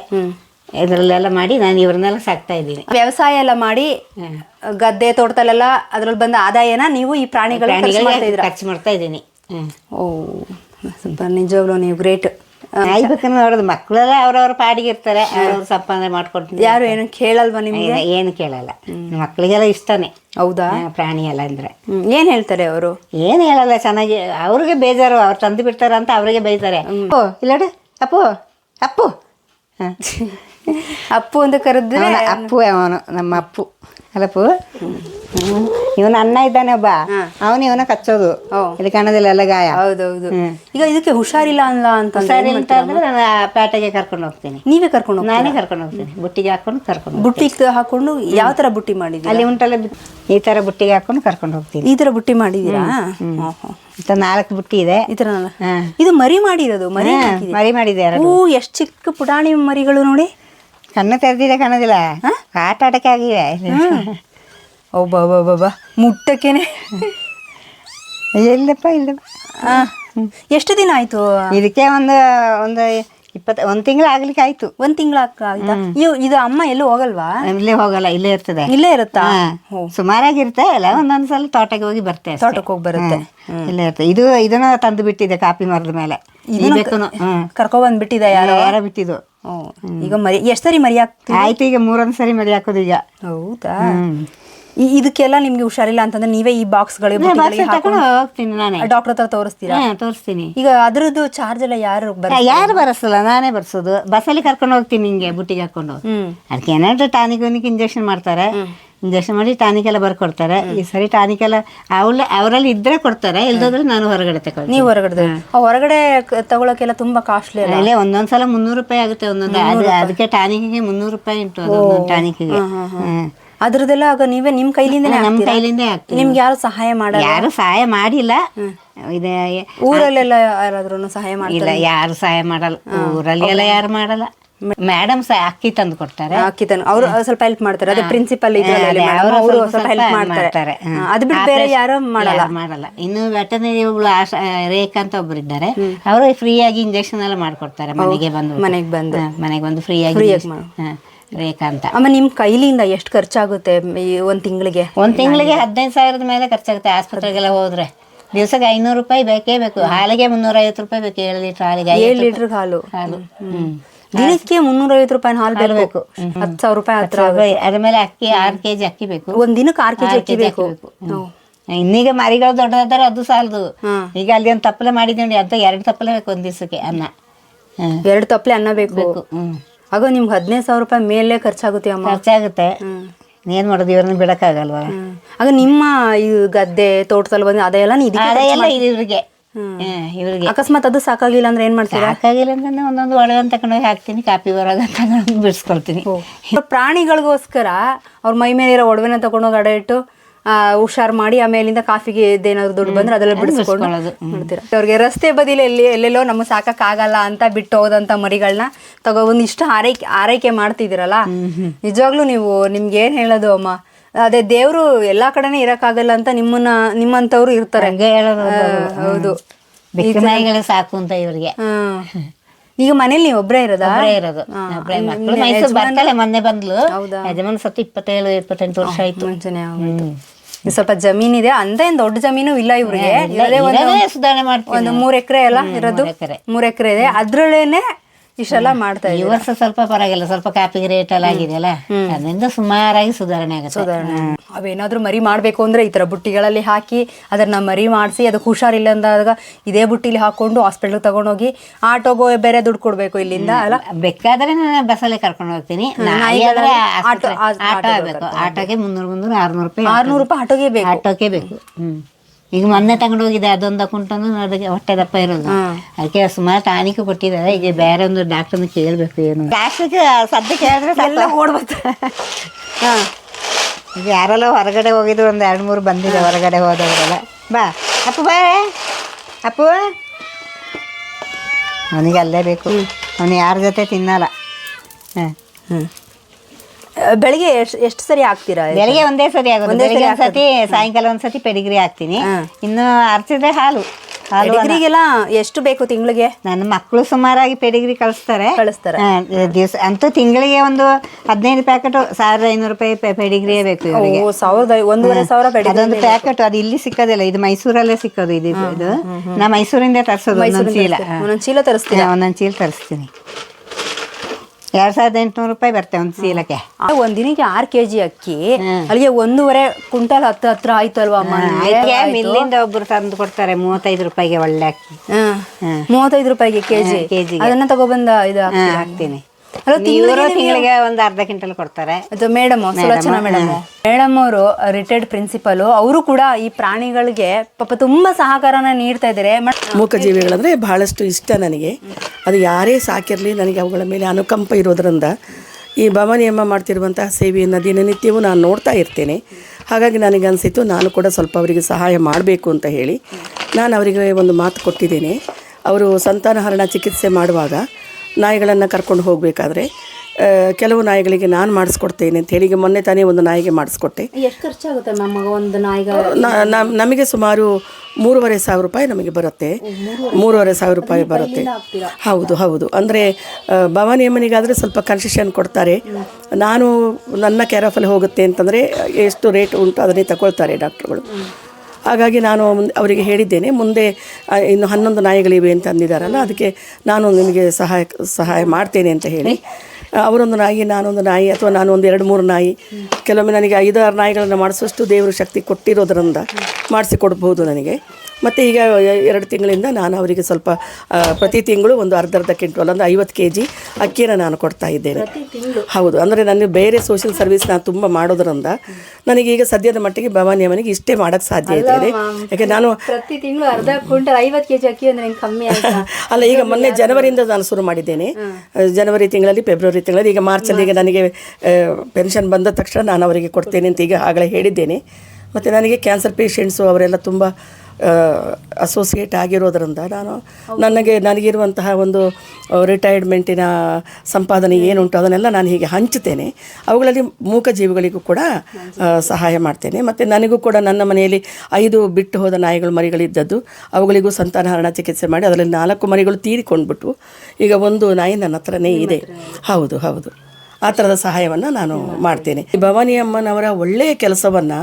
[SPEAKER 1] ಇದರಲ್ಲೆಲ್ಲ ಮಾಡಿ ನಾನು ಇವ್ರನ್ನೆಲ್ಲ ಸಾಕ್ತಾ ಇದ್ದೀನಿ.
[SPEAKER 2] ವ್ಯವಸಾಯ ಎಲ್ಲ ಮಾಡಿ ಗದ್ದೆ ತೋಟದಲ್ಲೆಲ್ಲ ಅದ್ರಲ್ಲಿ ಬಂದ ಆದಾಯನ ನೀವು ಈ ಪ್ರಾಣಿಗಳ
[SPEAKER 1] ಖರ್ಚು ಮಾಡ್ತಾ ಇದ್ದೀನಿ.
[SPEAKER 2] ಓ ಸ್ವಲ್ಪ ನಿಜವಾಗ್ಲೂ ನೀವು ಗ್ರೇಟ್.
[SPEAKER 1] ಅವ್ರದ್ದು ಮಕ್ಕಳೆಲ್ಲ ಅವ್ರವ್ರ ಪಾಡಿಗೆ ಇರ್ತಾರೆ ಅವ್ರವ್ರ ಸಂಪಾದನೆ ಮಾಡ್ಕೊಡ್ತೀನಿ.
[SPEAKER 2] ಯಾರು ಏನು ಕೇಳಲ್ವಾ ನಿಮ್ಗೆ?
[SPEAKER 1] ಏನು- ಕೇಳಲ್ಲ. ಮಕ್ಕಳಿಗೆಲ್ಲ ಇಷ್ಟನೇ.
[SPEAKER 2] ಹೌದಾ?
[SPEAKER 1] ಪ್ರಾಣಿ ಎಲ್ಲ ಅಂದ್ರೆ.
[SPEAKER 2] ಏನ್ ಹೇಳ್ತಾರೆ ಅವರು?
[SPEAKER 1] ಏನು ಹೇಳಲ್ಲ ಚೆನ್ನಾಗಿ ಅವ್ರಿಗೆ ಬೇಜಾರು ಅವ್ರು ತಂದು ಬಿಡ್ತಾರ ಅಂತ ಅವ್ರಿಗೆ ಬೈತಾರೆ. ಅಪ್ಪು ಇಲ್ಲೋಡು ಅಪ್ಪು. ಅಪ್ಪು
[SPEAKER 2] ಅಂತ ಕರೆದ್ರೆ
[SPEAKER 1] ಅಪ್ಪು ಅವನು ನಮ್ಮ ಅಪ್ಪು. ಅಲ್ಲಪ್ಪು ಇವನ ಅಣ್ಣ ಇದ್ದಾನೆ ಒಬ್ಬ. ಅವನು ಇವನ ಕಚ್ಚೋದು. ಇಲ್ಲಿ ಕಾಣೋದಿಲ್ಲ ಎಲ್ಲ ಗಾಯ.
[SPEAKER 2] ಹೌದೌದು. ಈಗ ಇದಕ್ಕೆ ಹುಷಾರಿಲ್ಲ ಅಲ್ಲ ಅಂತ
[SPEAKER 1] ಹುಷಾರಿಲ್ಲ ಅಂತಂದ್ರೆ ನಾನು ಪೇಟೆಗೆ ಕರ್ಕೊಂಡು ಹೋಗ್ತೀನಿ.
[SPEAKER 2] ನೀವೇ ಕರ್ಕೊಂಡು
[SPEAKER 1] ನಾನೇ ಕರ್ಕೊಂಡು ಹೋಗ್ತೀನಿ. ಬುಟ್ಟಿಗೆ ಹಾಕೊಂಡು ಕರ್ಕೊಂಡು ಬುಟ್ಟಿ
[SPEAKER 2] ಬುಟ್ಟಿಗೆ ಹಾಕೊಂಡು ಯಾವ ತರ ಬುಟ್ಟಿ ಮಾಡಿದ್ವಿ
[SPEAKER 1] ಅಲ್ಲಿ ಉಂಟಲ್ಲ ಈ ತರ ಬುಟ್ಟಿಗೆ ಹಾಕೊಂಡು ಕರ್ಕೊಂಡು ಹೋಗ್ತೀನಿ.
[SPEAKER 2] ಈ ತರ ಬುಟ್ಟಿ ಮಾಡಿದೀರಾ.
[SPEAKER 1] ನಾಲ್ಕು ಬುಟ್ಟಿ ಇದೆ.
[SPEAKER 2] ಈ ತರ ಇದು ಮರಿ ಮಾಡಿರೋದು ಮರಿ.
[SPEAKER 1] ಮರಿ ಮಾಡಿದೆ
[SPEAKER 2] ಓ ಎಷ್ಟ್ ಚಿಕ್ಕ ಪುಟಾಣಿ ಮರಿಗಳು ನೋಡಿ.
[SPEAKER 1] ಕಣ್ಣು ತೆರೆದಿದೆ ಕಾಣೋದಿಲ್ಲ. ಆಟ ಆಟಕ್ಕೆ ಆಗಿವೆ
[SPEAKER 2] ಒಬ್ಬ ಮುಟ್ಟಕ್ಕೇನೆ.
[SPEAKER 1] ಎಲ್ಲಪ್ಪ ಇಲ್ಲಪ್ಪ.
[SPEAKER 2] ಆ, ಎಷ್ಟು ದಿನ ಆಯ್ತು?
[SPEAKER 1] ಇದಕ್ಕೆ ಒಂದು ಒಂದು ಇಪ್ಪತ್ತ ಒಂದು ತಿಂಗಳು ಆಗ್ಲಿಕ್ಕೆ ಆಯ್ತು.
[SPEAKER 2] ಒಂದ್ ತಿಂಗಳ ಆಯ್ತಾ? ಇವ್ ಇದು ಅಮ್ಮ ಎಲ್ಲೂ ಹೋಗಲ್ವಾ?
[SPEAKER 1] ಇಲ್ಲೇ ಹೋಗಲ್ಲ ಇಲ್ಲೇ ಇರ್ತದೆ.
[SPEAKER 2] ಇಲ್ಲೇ ಇರುತ್ತಾ.
[SPEAKER 1] ಸುಮಾರಾಗಿರುತ್ತೆ ಇಲ್ಲ ಒಂದೊಂದು ಸಲ ತೋಟಕ್ಕೆ ಹೋಗಿ ಬರ್ತೇವೆ.
[SPEAKER 2] ತೋಟಕ್ಕೆ ಹೋಗಿ ಬರುತ್ತೆ.
[SPEAKER 1] ಇಲ್ಲೇ ಇರ್ತದೆ. ಇದು ಇದನ್ನ ತಂದು ಬಿಟ್ಟಿದೆ ಕಾಪಿ ಮರದ ಮೇಲೆ. ಈ ಬೆಕ್ಕುನು ಹ್ಮ್
[SPEAKER 2] ಕರ್ಕೊ ಬಂದ್ಬಿಟ್ಟಿದೆ ಯಾರೋ?
[SPEAKER 1] ಯಾರೋ ಬಿಟ್ಟಿದ್ದು.
[SPEAKER 2] ಈಗ ಮರಿ ಎಷ್ಟು ಸರಿ ಮರಿ
[SPEAKER 1] ಆಯ್ತು ಈಗ ಮೂರೊಂದು ಸರಿ ಮರಿ ಹಾಕೋದು ಈಗ.
[SPEAKER 2] ಹೌದಾ? ಈ- ಇದಕ್ಕೆಲ್ಲ ನಿಮ್ಗೆ ಹುಷಾರಿಲ್ಲ ಅಂತಂದ್ರೆ ನೀವೇ ಈ ಬಾಕ್ಸ್
[SPEAKER 1] ಹೋಗ್ತೀನಿ ನಾನೇ.
[SPEAKER 2] ಡಾಕ್ಟರ್ ಹತ್ರ ತೋರಿಸ್ತೀರಾ?
[SPEAKER 1] ತೋರಿಸ್ತೀನಿ.
[SPEAKER 2] ಈಗ ಅದ್ರದ್ದು ಚಾರ್ಜ್ ಎಲ್ಲ ಯಾರು
[SPEAKER 1] ಯಾರು ಬರಸಲ್ಲ ನಾನೇ ಬರ್ಸೋದು. ಬಸ್ಸಲ್ಲಿ ಕರ್ಕೊಂಡು ಹೋಗ್ತೀನಿ ಹಿಂಗೆ ಬುಟ್ಟಿಗೆ ಹಾಕೊಂಡು. ಅದಕ್ಕೆ ಏನಾದ್ರು ಟಾನಿಕ್ ಇಂಜೆಕ್ಷನ್ ಮಾಡ್ತಾರೆ. ಇಂಜೆಕ್ಷನ್ ಮಾಡಿ ಟಾನಿಕ್ ಎಲ್ಲ ಬರ್ಕೊಡ್ತಾರೆ. ಈ ಸರಿ ಟಾನಿಕ್ ಎಲ್ಲ ಅವಳ ಅವರಲ್ಲಿ ಇದ್ರೆ ಕೊಡ್ತಾರೆ ಇಲ್ದೋದ್ರೆ ನಾನು ಹೊರಗಡೆ ತಗೊಳ್ತೀನಿ.
[SPEAKER 2] ನೀವು ಹೊರಗಡೆ ಆ ಹೊರಗಡೆ ಕ- ತಗೊಳಕ್ಕೆಲ್ಲ ತುಂಬಾ ಕಾಸ್ಟ್ಲಿ ಅಲ್ಲ?
[SPEAKER 1] ಅಲ್ಲೇ ಒಂದೊಂದ್ಸಲ ಮುನ್ನೂರು ರೂಪಾಯಿ ಆಗುತ್ತೆ ಒಂದೊಂದು ಅದು ಅದಕ್ಕೆ ಟಾನಿಕ್ಗೆ ಮುನ್ನೂರು ರೂಪಾಯಿ ಉಂಟು ಅದು ಟಾನಿಕ್ಗೆ. ಹ್ಮ್.
[SPEAKER 2] ಅದ್ರದ್ದೆಲ್ಲ ಆಗ ನೀವೇ ನಿಮ್ ಕೈಲಿಂದನೇ
[SPEAKER 1] ನಮ್ಮ
[SPEAKER 2] ಹಾಕ್ತೀರಾ?
[SPEAKER 1] ಕೈಲಿಂದ ಹಾಕ್ತೀನಿ
[SPEAKER 2] ನಿಮ್ಗೆ ಯಾರು ಸಹಾಯ ಮಾಡಲ್ಲ?
[SPEAKER 1] ಯಾರು ಸಹಾಯ ಮಾಡಿಲ್ಲ. ಇದೆ
[SPEAKER 2] ಊರಲ್ಲೆಲ್ಲ ಯಾರಾದ್ರೂ ಸಹಾಯ
[SPEAKER 1] ಮಾಡಿಲ್ಲ ಯಾರು ಸಹಾಯ ಮಾಡಲ್ಲ. ಊರಲ್ಲಿ ಎಲ್ಲ ಯಾರು ಮಾಡಲ್ಲ. ಮೇಡಮ್ ಸಹ ಅಕ್ಕಿ ತಂದು ಕೊಡ್ತಾರೆ.
[SPEAKER 2] ತಂದು ಅವರು ಸ್ವಲ್ಪ ಹೆಲ್ಪ್ ಮಾಡ್ತಾರೆ. ಅದೇ ಪ್ರಿನ್ಸಿಪಲ್ ಅವರು ಸ್ವಲ್ಪ ಹೆಲ್ಪ್ ಮಾಡ್ತಾರೆ. ಅದು ಬಿಟ್ಟು ಬೇರೆ ಯಾರು ಮಾಡಲ್ಲ.
[SPEAKER 1] ಮಾಡಲ್ಲ. ಇನ್ನು ವೆಟನರಿ ಒಬ್ಳು ಆಶಾ ರೇಖಾ ಅಂತ ಒಬ್ರು ಇದ್ದಾರೆ. ಅವರು ಫ್ರೀ ಆಗಿ ಇಂಜೆಕ್ಷನ್ ಎಲ್ಲ ಮಾಡ್ಕೊಡ್ತಾರೆ ಮನೆಗೆ ಬಂದು
[SPEAKER 2] ಮನೆಗೆ ಬಂದು.
[SPEAKER 1] ಮನೆಗೆ ಬಂದು ಫ್ರೀ ಆಗಿ injection- ರೇಖಾ ಅಂತ.
[SPEAKER 2] ಅಮ್ಮ ನಿಮ್ ಕೈಲಿಂದ ಎಷ್ಟು ಖರ್ಚಾಗುತ್ತೆ ಈ ಒಂದ್ ತಿಂಗಳಿಗೆ?
[SPEAKER 1] ಒಂದ್ ತಿಂಗಳಿಗೆ ಹದಿನೈದು. ಸಾವಿರದ ಮೇಲೆ ಖರ್ಚಾಗುತ್ತೆ. ಆಸ್ಪತ್ರೆಗೆಲ್ಲ ಹೋದ್ರೆ. ದಿವಸಕ್ಕೆ ಐನೂರು ರೂಪಾಯಿ ಬೇಕೇ ಬೇಕು. ಹಾಲಿಗೆ ಮುನ್ನೂರ ಐವತ್ತು ರೂಪಾಯಿ ಬೇಕು. ಏಳು ಲೀಟರ್ ಹಾಲಿಗೆ.
[SPEAKER 2] ಏಳು ಲೀಟರ್ ಹಾಲು.
[SPEAKER 1] ಹಾಲು. ಹ್ಮ್.
[SPEAKER 2] ದಿನಕ್ಕೆ ಮುನ್ನೂರ ಐವತ್ತು ರೂಪಾಯಿ ಹಾಲು ಬೇಕು. ಹತ್ತು ಸಾವಿರ ರೂಪಾಯಿ ಹತ್ರ
[SPEAKER 1] ಅದ್ರ ಮೇಲೆ ಅಕ್ಕಿ ಆರು ಕೆಜಿ ಅಕ್ಕಿ ಬೇಕು.
[SPEAKER 2] ಒಂದ್ ದಿನಕ್ಕೆ ಆರು ಕೆಜಿ ಅಕ್ಕಿ ಬೇಕು.
[SPEAKER 1] ಇನ್ನೀಗ ಮರಿಗಳು ದೊಡ್ಡದಾದ್ರೆ ಅದು ಸಾಲದು. ಈಗ ಅಲ್ಲಿ ಒಂದು ತಪ್ಪಲೆ ಮಾಡಿದ್ದೀವಿ ಅಂತ ಎರಡು ತಪ್ಪಲೆ ಬೇಕು ಒಂದ್ ದಿವಸಕ್ಕೆ ಅನ್ನ.
[SPEAKER 2] ಎರಡು ತಪ್ಪಲೆ ಅನ್ನ ಬೇಕು. ಆಗ ನಿಮ್ಗೆ ಹದಿನೈದು ಸಾವಿರ ರೂಪಾಯಿ ಮೇಲೆ ಖರ್ಚಾಗುತ್ತೆ ಅಮ್ಮ.
[SPEAKER 1] ಖರ್ಚಾಗುತ್ತೆ. ಏನ್ ಮಾಡೋದು ಇವ್ರನ್ನ ಬಿಡಕ್ಕಾಗಲ್ವಾ.
[SPEAKER 2] ಆಗ ನಿಮ್ಮ ಈ ಗದ್ದೆ ತೋಟದಲ್ಲಿ ಬಂದು ಅದೆಲ್ಲ ಇದಕ್ಕೆ
[SPEAKER 1] ಇದ್ರಿಗೆ ಇವ್ರಿಗೆ. ಇವ್ರಿಗೆ
[SPEAKER 2] ಅಕಸ್ಮಾತ್ ಅದು ಸಾಕಾಗಿಲ್ಲ ಅಂದ್ರೆ ಏನ್ ಮಾಡ್ತೀರಾ?
[SPEAKER 1] ಸಾಕಾಗಿಲ್ಲ ಅಂತಂದ್ರೆ ಒಂದೊಂದು ಒಳಗೆ ಹಾಕ್ತೀನಿ ಕಾಪಿ ಹೊರಗ ತಗೊಂಡು ಬಿಡಿಸ್ಕೊಳ್ತೀನಿ.
[SPEAKER 2] ಪ್ರಾಣಿಗಳಿಗೋಸ್ಕರ ಅವ್ರ ಮೈ ಮೇಲೆ ಇರೋ ಒಡವೆನ ತಗೊಂಡೋಗಿ ಅಡ ಇಟ್ಟು ಆ, ಹುಷಾರ್ ಮಾಡಿ ಆಮೇಲಿಂದ ಕಾಫಿಗೆ ಏನಾದ್ರು ದುಡ್ಡು ಬಂದ್ರೆ ಅದೆಲ್ಲ ಬಿಡಿಸ್ಕೊಂಡು. ಮಾಡ್ತೀರಾ ಅವ್ರಿಗೆ ರಸ್ತೆ ಬದಿಲಿ ಎಲ್ಲಿ ಎಲ್ಲೆಲ್ಲೋ ನಮ್ಗೆ ಸಾಕಕ್ ಆಗಲ್ಲ ಅಂತ ಬಿಟ್ಟು ಹೋದಂತ ಮರಿಗಳನ್ನ ತಗೊಬಂದು ಇಷ್ಟು ಆರೈಕೆ ಆರೈಕೆ ಮಾಡ್ತಿದ್ದೀರಲ್ಲ? ನಿಜವಾಗ್ಲೂ ನೀವು ನಿಮ್ಗೆ ಏನ್ ಹೇಳೋದು ಅಮ್ಮ? ಅದೇ ದೇವ್ರು ಎಲ್ಲಾ ಕಡೆನೇ ಇರಕ್ಕಾಗಲ್ಲ ಅಂತ ನಿಮ್ಮನ್ನ ನಿಮ್ಮಂತವ್ರು ಇರ್ತಾರೆ.
[SPEAKER 1] ಹಂಗೆ ಹೇಳೋದು
[SPEAKER 2] ಆ, ಹೌದು.
[SPEAKER 1] ಬೆಕ್ಕ ನಾಯಿಗಳೇ ಸಾಕು ಅಂತ ಇವ್ರಿಗೆ.
[SPEAKER 2] ಹ್ಮ್. ಈಗ ಮನೇಲಿ ನೀವು ಒಬ್ರೇ ಇರೋದಾ?
[SPEAKER 1] ಒಬ್ರೇ ಇರೋದು. ಒಬ್ರೇ ಮಕ್ಕಳು ಮೈಸೂರು ಬರ್ತಾಳೆ ಮೊನ್ನೆ ಬಂದ್ಲು.
[SPEAKER 2] ಹೌದಾ?
[SPEAKER 1] ಯಜಮಾನ್ ಸತ್ತು ಇಪ್ಪತ್ತೇಳು ಇಪ್ಪತ್ತೆಂಟು ವರ್ಷ ಆಯ್ತು.
[SPEAKER 2] ಮುಂಚೆನೆ ಆಗೋಯ್ತು. ಇದು ಸ್ವಲ್ಪ ಜಮೀನಿದೆ ಅಂದ್ರೆ ಏನ್ ದೊಡ್ಡ ಜಮೀನು ಇಲ್ಲ ಇವ್ರಿಗೆ. ಇರೋದೇ
[SPEAKER 1] ಸುಧಾರಣೆ
[SPEAKER 2] ಒಂದು ಮೂರ್ ಎಕರೆ ಎಲ್ಲ ಇರೋದು? ಮೂರ್ ಎಕರೆ ಇದೆ. ಅದ್ರಲ್ಲೇನೆ ಇಷ್ಟೆಲ್ಲ ಮಾಡ್ತಾ
[SPEAKER 1] ಈ ವರ್ಷ ಸ್ವಲ್ಪ ಪರವಾಗಿಲ್ಲ ಸ್ವಲ್ಪ ಕಾಪಿಗೆ ರೇಟ್ ಎಲ್ಲ ಆಗಿದೆಯಲ್ಲ ಅದರಿಂದ ಸುಮಾರಾಗಿ ಸುಧಾರಣೆ ಆಗುತ್ತೆ. ಸುಧಾರಣೆ.
[SPEAKER 2] ಅವೇನಾದ್ರೂ ಮರಿ ಮಾಡಬೇಕು ಅಂದ್ರೆ ಈ ತರ ಬುಟ್ಟಿಗಳಲ್ಲಿ ಹಾಕಿ ಅದನ್ನ ಮರಿ ಮಾಡಿಸಿ ಅದಕ್ಕೆ ಹುಷಾರಿಲ್ಲ ಅಂದಾಗ ಇದೇ ಬುಟ್ಟಿಲಿ ಹಾಕೊಂಡು ಹಾಸ್ಪಿಟಲ್ ತಗೊಂಡೋಗಿ ಆಟೋಗೋ ಬೇರೆ ದುಡ್ಡು ಕೊಡ್ಬೇಕು ಇಲ್ಲಿಂದ ಅಲ್ಲ?
[SPEAKER 1] ಬೇಕಾದ್ರೆ ನಾನು ಬಸ್ಸಲ್ಲೇ ಕರ್ಕೊಂಡು ಹೋಗ್ತೀನಿ. ಆಟೋ ಆಗ್ಬೇಕು ಆಟೋಗೆ ಮುನ್ನೂರು ಮುನ್ನೂರು ಆರ್ನೂರು ರೂಪಾಯಿ
[SPEAKER 2] ಆರ್ನೂರು ರೂಪಾಯಿ ಆಟೋಗೆ ಬೇಕು.
[SPEAKER 1] ಆಟೋಕ್ಕೆ ಬೇಕು. ಹ್ಮ್. ಈಗ ಮೊನ್ನೆ ತಗೊಂಡು ಹೋಗಿದೆ ಅದೊಂದು ಕುಂಟೊಂದು ಅದಕ್ಕೆ ಹೊಟ್ಟೆ ದಪ್ಪ ಇರೋದು. ಅದಕ್ಕೆ ಸುಮಾರು ಟಾನಿಕ್ ಕೊಟ್ಟಿದ್ದಾರೆ. ಈಗ ಬೇರೆ ಒಂದು ಡಾಕ್ಟರ್ನ ಕೇಳಬೇಕು ಏನು. ಡಾಕ್ಟ್ರಿಗೆ ಸದ್ಯಕ್ಕೆ ಹೇಳಿದ್ರೆ ಎಲ್ಲ ಓಡ್ಬೇಕು ಹಾಂ. ಈಗ ಯಾರೆಲ್ಲ ಹೊರಗಡೆ ಹೋಗಿದ್ರು ಒಂದು ಎರಡು ಮೂರು ಬಂದಿದೆ ಹೊರಗಡೆ ಹೋದವರೆಲ್ಲ. ಬಾ. ಅಪ್ಪು ಬಾ. ಅಪ್ಪು. ಅವನಿಗೆ ಅಲ್ಲೇ ಬೇಕು. ಅವನು ಯಾರ ಜೊತೆ ತಿನ್ನಲ್ಲ. ಹಾಂ.
[SPEAKER 2] ಆ, ಬೆಳಿಗ್ಗೆ ಎಷ್ಟು ಎಷ್ಟು ಸರಿ ಹಾಕ್ತೀರಾ
[SPEAKER 1] ಬೆಳಿಗ್ಗೆ ಒಂದೇ ಸರಿ ಆಗೋದು. ಬೆಳಿಗ್ಗೆ ಒಂದ್ಸತಿ ಸಾಯಂಕಾಲ ಒಂದ್ಸತಿ ಪೆಡಿಗ್ರಿ ಹಾಕ್ತೀನಿ. ಇನ್ನು ಅರ್ಚಿದ್ರೆ ಹಾಲು. ಪೆಡಿಗ್ರಿಗೆಲ್ಲ
[SPEAKER 2] ಡಿಗ್ರಿಗೆಲ್ಲ ಎಷ್ಟು ಬೇಕು ತಿಂಗಳಿಗೆ?
[SPEAKER 1] ನನ್ನ ಮಕ್ಕಳು ಸುಮಾರಾಗಿ ಪೆಡಿಗ್ರಿ ಕಳಿಸ್ತಾರೆ.
[SPEAKER 2] ಕಳಿಸ್ತಾರೆ.
[SPEAKER 1] ದಿವಸ ಅಂತೂ ತಿಂಗಳಿಗೆ ಒಂದು ಹದಿನೈದು ಪ್ಯಾಕೆಟ್ ಸಾವಿರದ ಐನೂರು ರೂಪಾಯಿ ಪೆಡಿಗ್ರಿಯೇ ಬೇಕು ಇವರಿಗೆ.
[SPEAKER 2] ಸಾವಿರದ ಒಂದೂವರೆ ಸಾವಿರ
[SPEAKER 1] ಅದೊಂದು ಪ್ಯಾಕೆಟ್ ಅದು ಇಲ್ಲಿ ಸಿಕ್ಕೋದಿಲ್ಲ. ಇದು ಮೈಸೂರಲ್ಲೇ ಸಿಕ್ಕೋದು ಇದು ಇದು. ನಾ ಮೈಸೂರಿಂದ ತರಿಸೋದು ಒಂದೊಂದು ಚೀಲ.
[SPEAKER 2] ಒಂದೊಂದು ಚೀಲ ತರಿಸ್ತೀನಿ
[SPEAKER 1] ಒಂದೊಂದು ಚೀಲ ತರಿಸ್ತೀನಿ. ಎರಡು ಸಾವಿರದ ಎಂಟುನೂರು ರೂಪಾಯಿ ಬರ್ತೇವೆ ಒಂದು ಚೀಲಕ್ಕೆ
[SPEAKER 2] ಒಂದ್ ದಿನಕ್ಕೆ ಆರ್ ಕೆಜಿ ಅಕ್ಕಿ. ಅಲ್ಲಿಗೆ ಒಂದೂವರೆ ಕುಂಟಲ್ ಹತ್ತು ಹತ್ರ ಆಯ್ತಲ್ವಾ ಅಮ್ಮ? ನಿಮ್ಗೆ?
[SPEAKER 1] ಅದಕ್ಕೆ ಮಿಲ್ಲಿಂದ ಒಬ್ರು ತಂದು ಕೊಡ್ತಾರೆ ಮೂವತ್ತೈದು ರೂಪಾಯಿಗೆ ಒಳ್ಳೆ ಅಕ್ಕಿ.
[SPEAKER 2] ಮೂವತ್ತೈದು ರೂಪಾಯಿಗೆ ಕೆಜಿ.
[SPEAKER 1] ಕೆಜಿ
[SPEAKER 2] ಅದನ್ನ ತಗೊಬಂದ ಇದು ಹಾಕ್ತೀರಾ?
[SPEAKER 1] ಹಾಕ್ತೀನಿ. ಇವರು ತಿಂಗಳಿಗೆ ಒಂದು ಅರ್ಧ ಕ್ವಿಂಟಲ್ ಕೊಡ್ತಾರೆ.
[SPEAKER 2] ಅದು ಮೇಡಮ್ ಸುಲೋಚನಾ ಮೇಡಮ್. ಮೇಡಮ್ ಅವರು ರಿಟೈರ್ಡ್ ಪ್ರಿನ್ಸಿಪಲ್ ಅವರು ಕೂಡ ಈ ಪ್ರಾಣಿಗಳಿಗೆ ಪಾಪ ತುಂಬಾ ಸಹಕಾರನ ನೀಡ್ತಾ ಇದ್ದಾರೆ
[SPEAKER 3] ಮೂಕ ಜೀವಿಗಳಂದ್ರೆ ಬಹಳಷ್ಟು ಇಷ್ಟ ನನಗೆ. ಅದು ಯಾರೇ ಸಾಕಿರಲಿ ನನಗೆ ಅವುಗಳ ಮೇಲೆ ಅನುಕಂಪ ಇರೋದ್ರಿಂದ ಈ ಭವಾನಿ ಅಮ್ಮ ಮಾಡ್ತಿರುವಂತಹ ಸೇವೆಯನ್ನು ದಿನನಿತ್ಯವೂ ನಾನು ನೋಡ್ತಾ ಇರ್ತೇನೆ. ಹಾಗಾಗಿ ನನಗೆ ಅನಿಸಿತು ನಾನು ಕೂಡ ಸ್ವಲ್ಪ ಅವರಿಗೆ ಸಹಾಯ ಮಾಡಬೇಕು ಅಂತ ಹೇಳಿ. ನಾನು ಅವರಿಗೆ ಒಂದು ಮಾತು ಕೊಟ್ಟಿದ್ದೇನೆ. ಅವರು ಸಂತಾನಹರಣ ಚಿಕಿತ್ಸೆ ಮಾಡುವಾಗ ನಾಯಿಗಳನ್ನು ಕರ್ಕೊಂಡು ಹೋಗಬೇಕಾದ್ರೆ ಕೆಲವು ನಾಯಿಗಳಿಗೆ ನಾನು ಮಾಡಿಸ್ಕೊಡ್ತೇನೆ ಅಂತ ಹೇಳಿ ಈಗ ಮೊನ್ನೆ ತಾನೇ ಒಂದು ನಾಯಿಗೆ ಮಾಡಿಸ್ಕೊಟ್ಟೆ.
[SPEAKER 2] ಎಷ್ಟು ಖರ್ಚಾಗುತ್ತೆ ಮ್ಯಾಮ್ ಒಂದು ನಾಯಿಗ?
[SPEAKER 3] ನಮಗೆ ಸುಮಾರು ಮೂರುವರೆ ಸಾವಿರ ರೂಪಾಯಿ ನಮಗೆ ಬರುತ್ತೆ. ಮೂರುವರೆ ಸಾವಿರ? ರೂಪಾಯಿ ಬರುತ್ತೆ. ಹೌದು ಹೌದು. ಅಂದರೆ ಭವಾನಿ ಅಮ್ಮನಿಗಾದರೆ ಸ್ವಲ್ಪ ಕನ್ಸೆಷನ್ ಕೊಡ್ತಾರೆ. ನಾನು ನನ್ನ ಕ್ಯಾರಫಲ್ಲಿ ಹೋಗುತ್ತೆ ಅಂತಂದರೆ ಎಷ್ಟು ರೇಟ್ ಉಂಟು ಅದನ್ನೇ ತಗೊಳ್ತಾರೆ ಡಾಕ್ಟ್ರುಗಳು. ಹಾಗಾಗಿ ನಾನು ಅವರಿಗೆ ಹೇಳಿದ್ದೇನೆ, ಮುಂದೆ ಇನ್ನು ಹನ್ನೊಂದು ನಾಯಿಗಳಿವೆ ಅಂತ ಅಂದಿದ್ದಾರಲ್ಲ, ಅದಕ್ಕೆ ನಾನು ನಿಮಗೆ ಸಹಾಯ ಸಹಾಯ ಮಾಡ್ತೇನೆ ಅಂತ ಹೇಳಿ. ಅವರೊಂದು ನಾಯಿ, ನಾನೊಂದು ನಾಯಿ, ಅಥವಾ ನಾನು ಒಂದು ಎರಡು ಮೂರು ನಾಯಿ, ಕೆಲವೊಮ್ಮೆ ನನಗೆ ಐದಾರು ನಾಯಿಗಳನ್ನು ಮಾಡಿಸುವಷ್ಟು ದೇವರು ಶಕ್ತಿ ಕೊಟ್ಟಿರೋದರಿಂದ ಮಾಡಿಸಿಕೊಡ್ಬೋದು ನನಗೆ. ಮತ್ತು ಈಗ ಎರಡು ತಿಂಗಳಿಂದ ನಾನು ಅವರಿಗೆ ಸ್ವಲ್ಪ ಪ್ರತಿ ತಿಂಗಳು ಒಂದು ಅರ್ಧ ಅರ್ಧ ಕ್ವಿಂಟಲ್ ಅಂದರೆ ಐವತ್ತು ಕೆ ಜಿ ಅಕ್ಕಿಯನ್ನು ನಾನು ಕೊಡ್ತಾ ಇದ್ದೇನೆ. ಹೌದು ಅಂದರೆ ನನಗೆ ಬೇರೆ ಸೋಷಿಯಲ್ ಸರ್ವಿಸ್ ನಾನು ತುಂಬ ಮಾಡೋದ್ರಿಂದ ನನಗೆ ಈಗ ಸದ್ಯದ ಮಟ್ಟಿಗೆ ಭವಾನಿ ಅವನಿಗೆ ಇಷ್ಟೇ ಮಾಡೋಕ್ಕೆ ಸಾಧ್ಯ ಇದೆ. ಯಾಕೆ ನಾನು
[SPEAKER 2] ಪ್ರತಿ ತಿಂಗಳು ಅರ್ಧ ಕ್ವಿಂಟಲ್ ಐವತ್ತು ಕೆಜಿ ಅಕ್ಕಿ ಅಂದರೆ ಕಮ್ಮಿ (laughs)
[SPEAKER 3] ಅಲ್ಲ ಈಗ ಮೊನ್ನೆ ಜನವರಿಯಿಂದ ನಾನು ಶುರು ಮಾಡಿದ್ದೇನೆ. ಜನವರಿ ತಿಂಗಳಲ್ಲಿ ಫೆಬ್ರವರಿ ತಿಂಗಳಲ್ಲಿ ಈಗ ಮಾರ್ಚಲ್ಲಿ ಈಗ ನನಗೆ ಪೆನ್ಷನ್ ಬಂದ ತಕ್ಷಣ ನಾನು ಅವರಿಗೆ ಕೊಡ್ತೇನೆ ಅಂತ ಈಗ ಆಗಲೇ ಹೇಳಿದ್ದೇನೆ. ಮತ್ತು ನನಗೆ ಕ್ಯಾನ್ಸರ್ ಪೇಷಂಟ್ಸು ಅವರೆಲ್ಲ ತುಂಬ ಅಸೋಸಿಯೇಟ್ ಆಗಿರೋದರಿಂದ ನಾನು ನನಗೆ ನನಗಿರುವಂತಹ ಒಂದು ರಿಟೈರ್ಮೆಂಟಿನ ಸಂಪಾದನೆ ಏನುಂಟು ಅದನ್ನೆಲ್ಲ ನಾನು ಹೀಗೆ ಹಂಚುತ್ತೇನೆ. ಅವುಗಳಲ್ಲಿ ಮೂಕ ಜೀವಿಗಳಿಗೂ ಕೂಡ ಸಹಾಯ ಮಾಡ್ತೇನೆ. ಮತ್ತು ನನಗೂ ಕೂಡ ನನ್ನ ಮನೆಯಲ್ಲಿ ಐದು ಬಿಟ್ಟು ಹೋದ ನಾಯಿಗಳು ಮರಿಗಳಿದ್ದದ್ದು ಅವುಗಳಿಗೂ ಸಂತಾನಹರಣ ಚಿಕಿತ್ಸೆ ಮಾಡಿ ಅದರಲ್ಲಿ ನಾಲ್ಕು ಮರಿಗಳು ತೀರಿಕೊಂಡ್ಬಿಟ್ಟು ಈಗ ಒಂದು ನಾಯಿ ನನ್ನ ಹತ್ರನೇ ಇದೆ. ಹೌದು ಹೌದು. ಆ ಥರದ ಸಹಾಯವನ್ನು ನಾನು ಮಾಡ್ತೇನೆ. ಭವಾನಿ ಅಮ್ಮನವರ ಒಳ್ಳೆಯ ಕೆಲಸವನ್ನು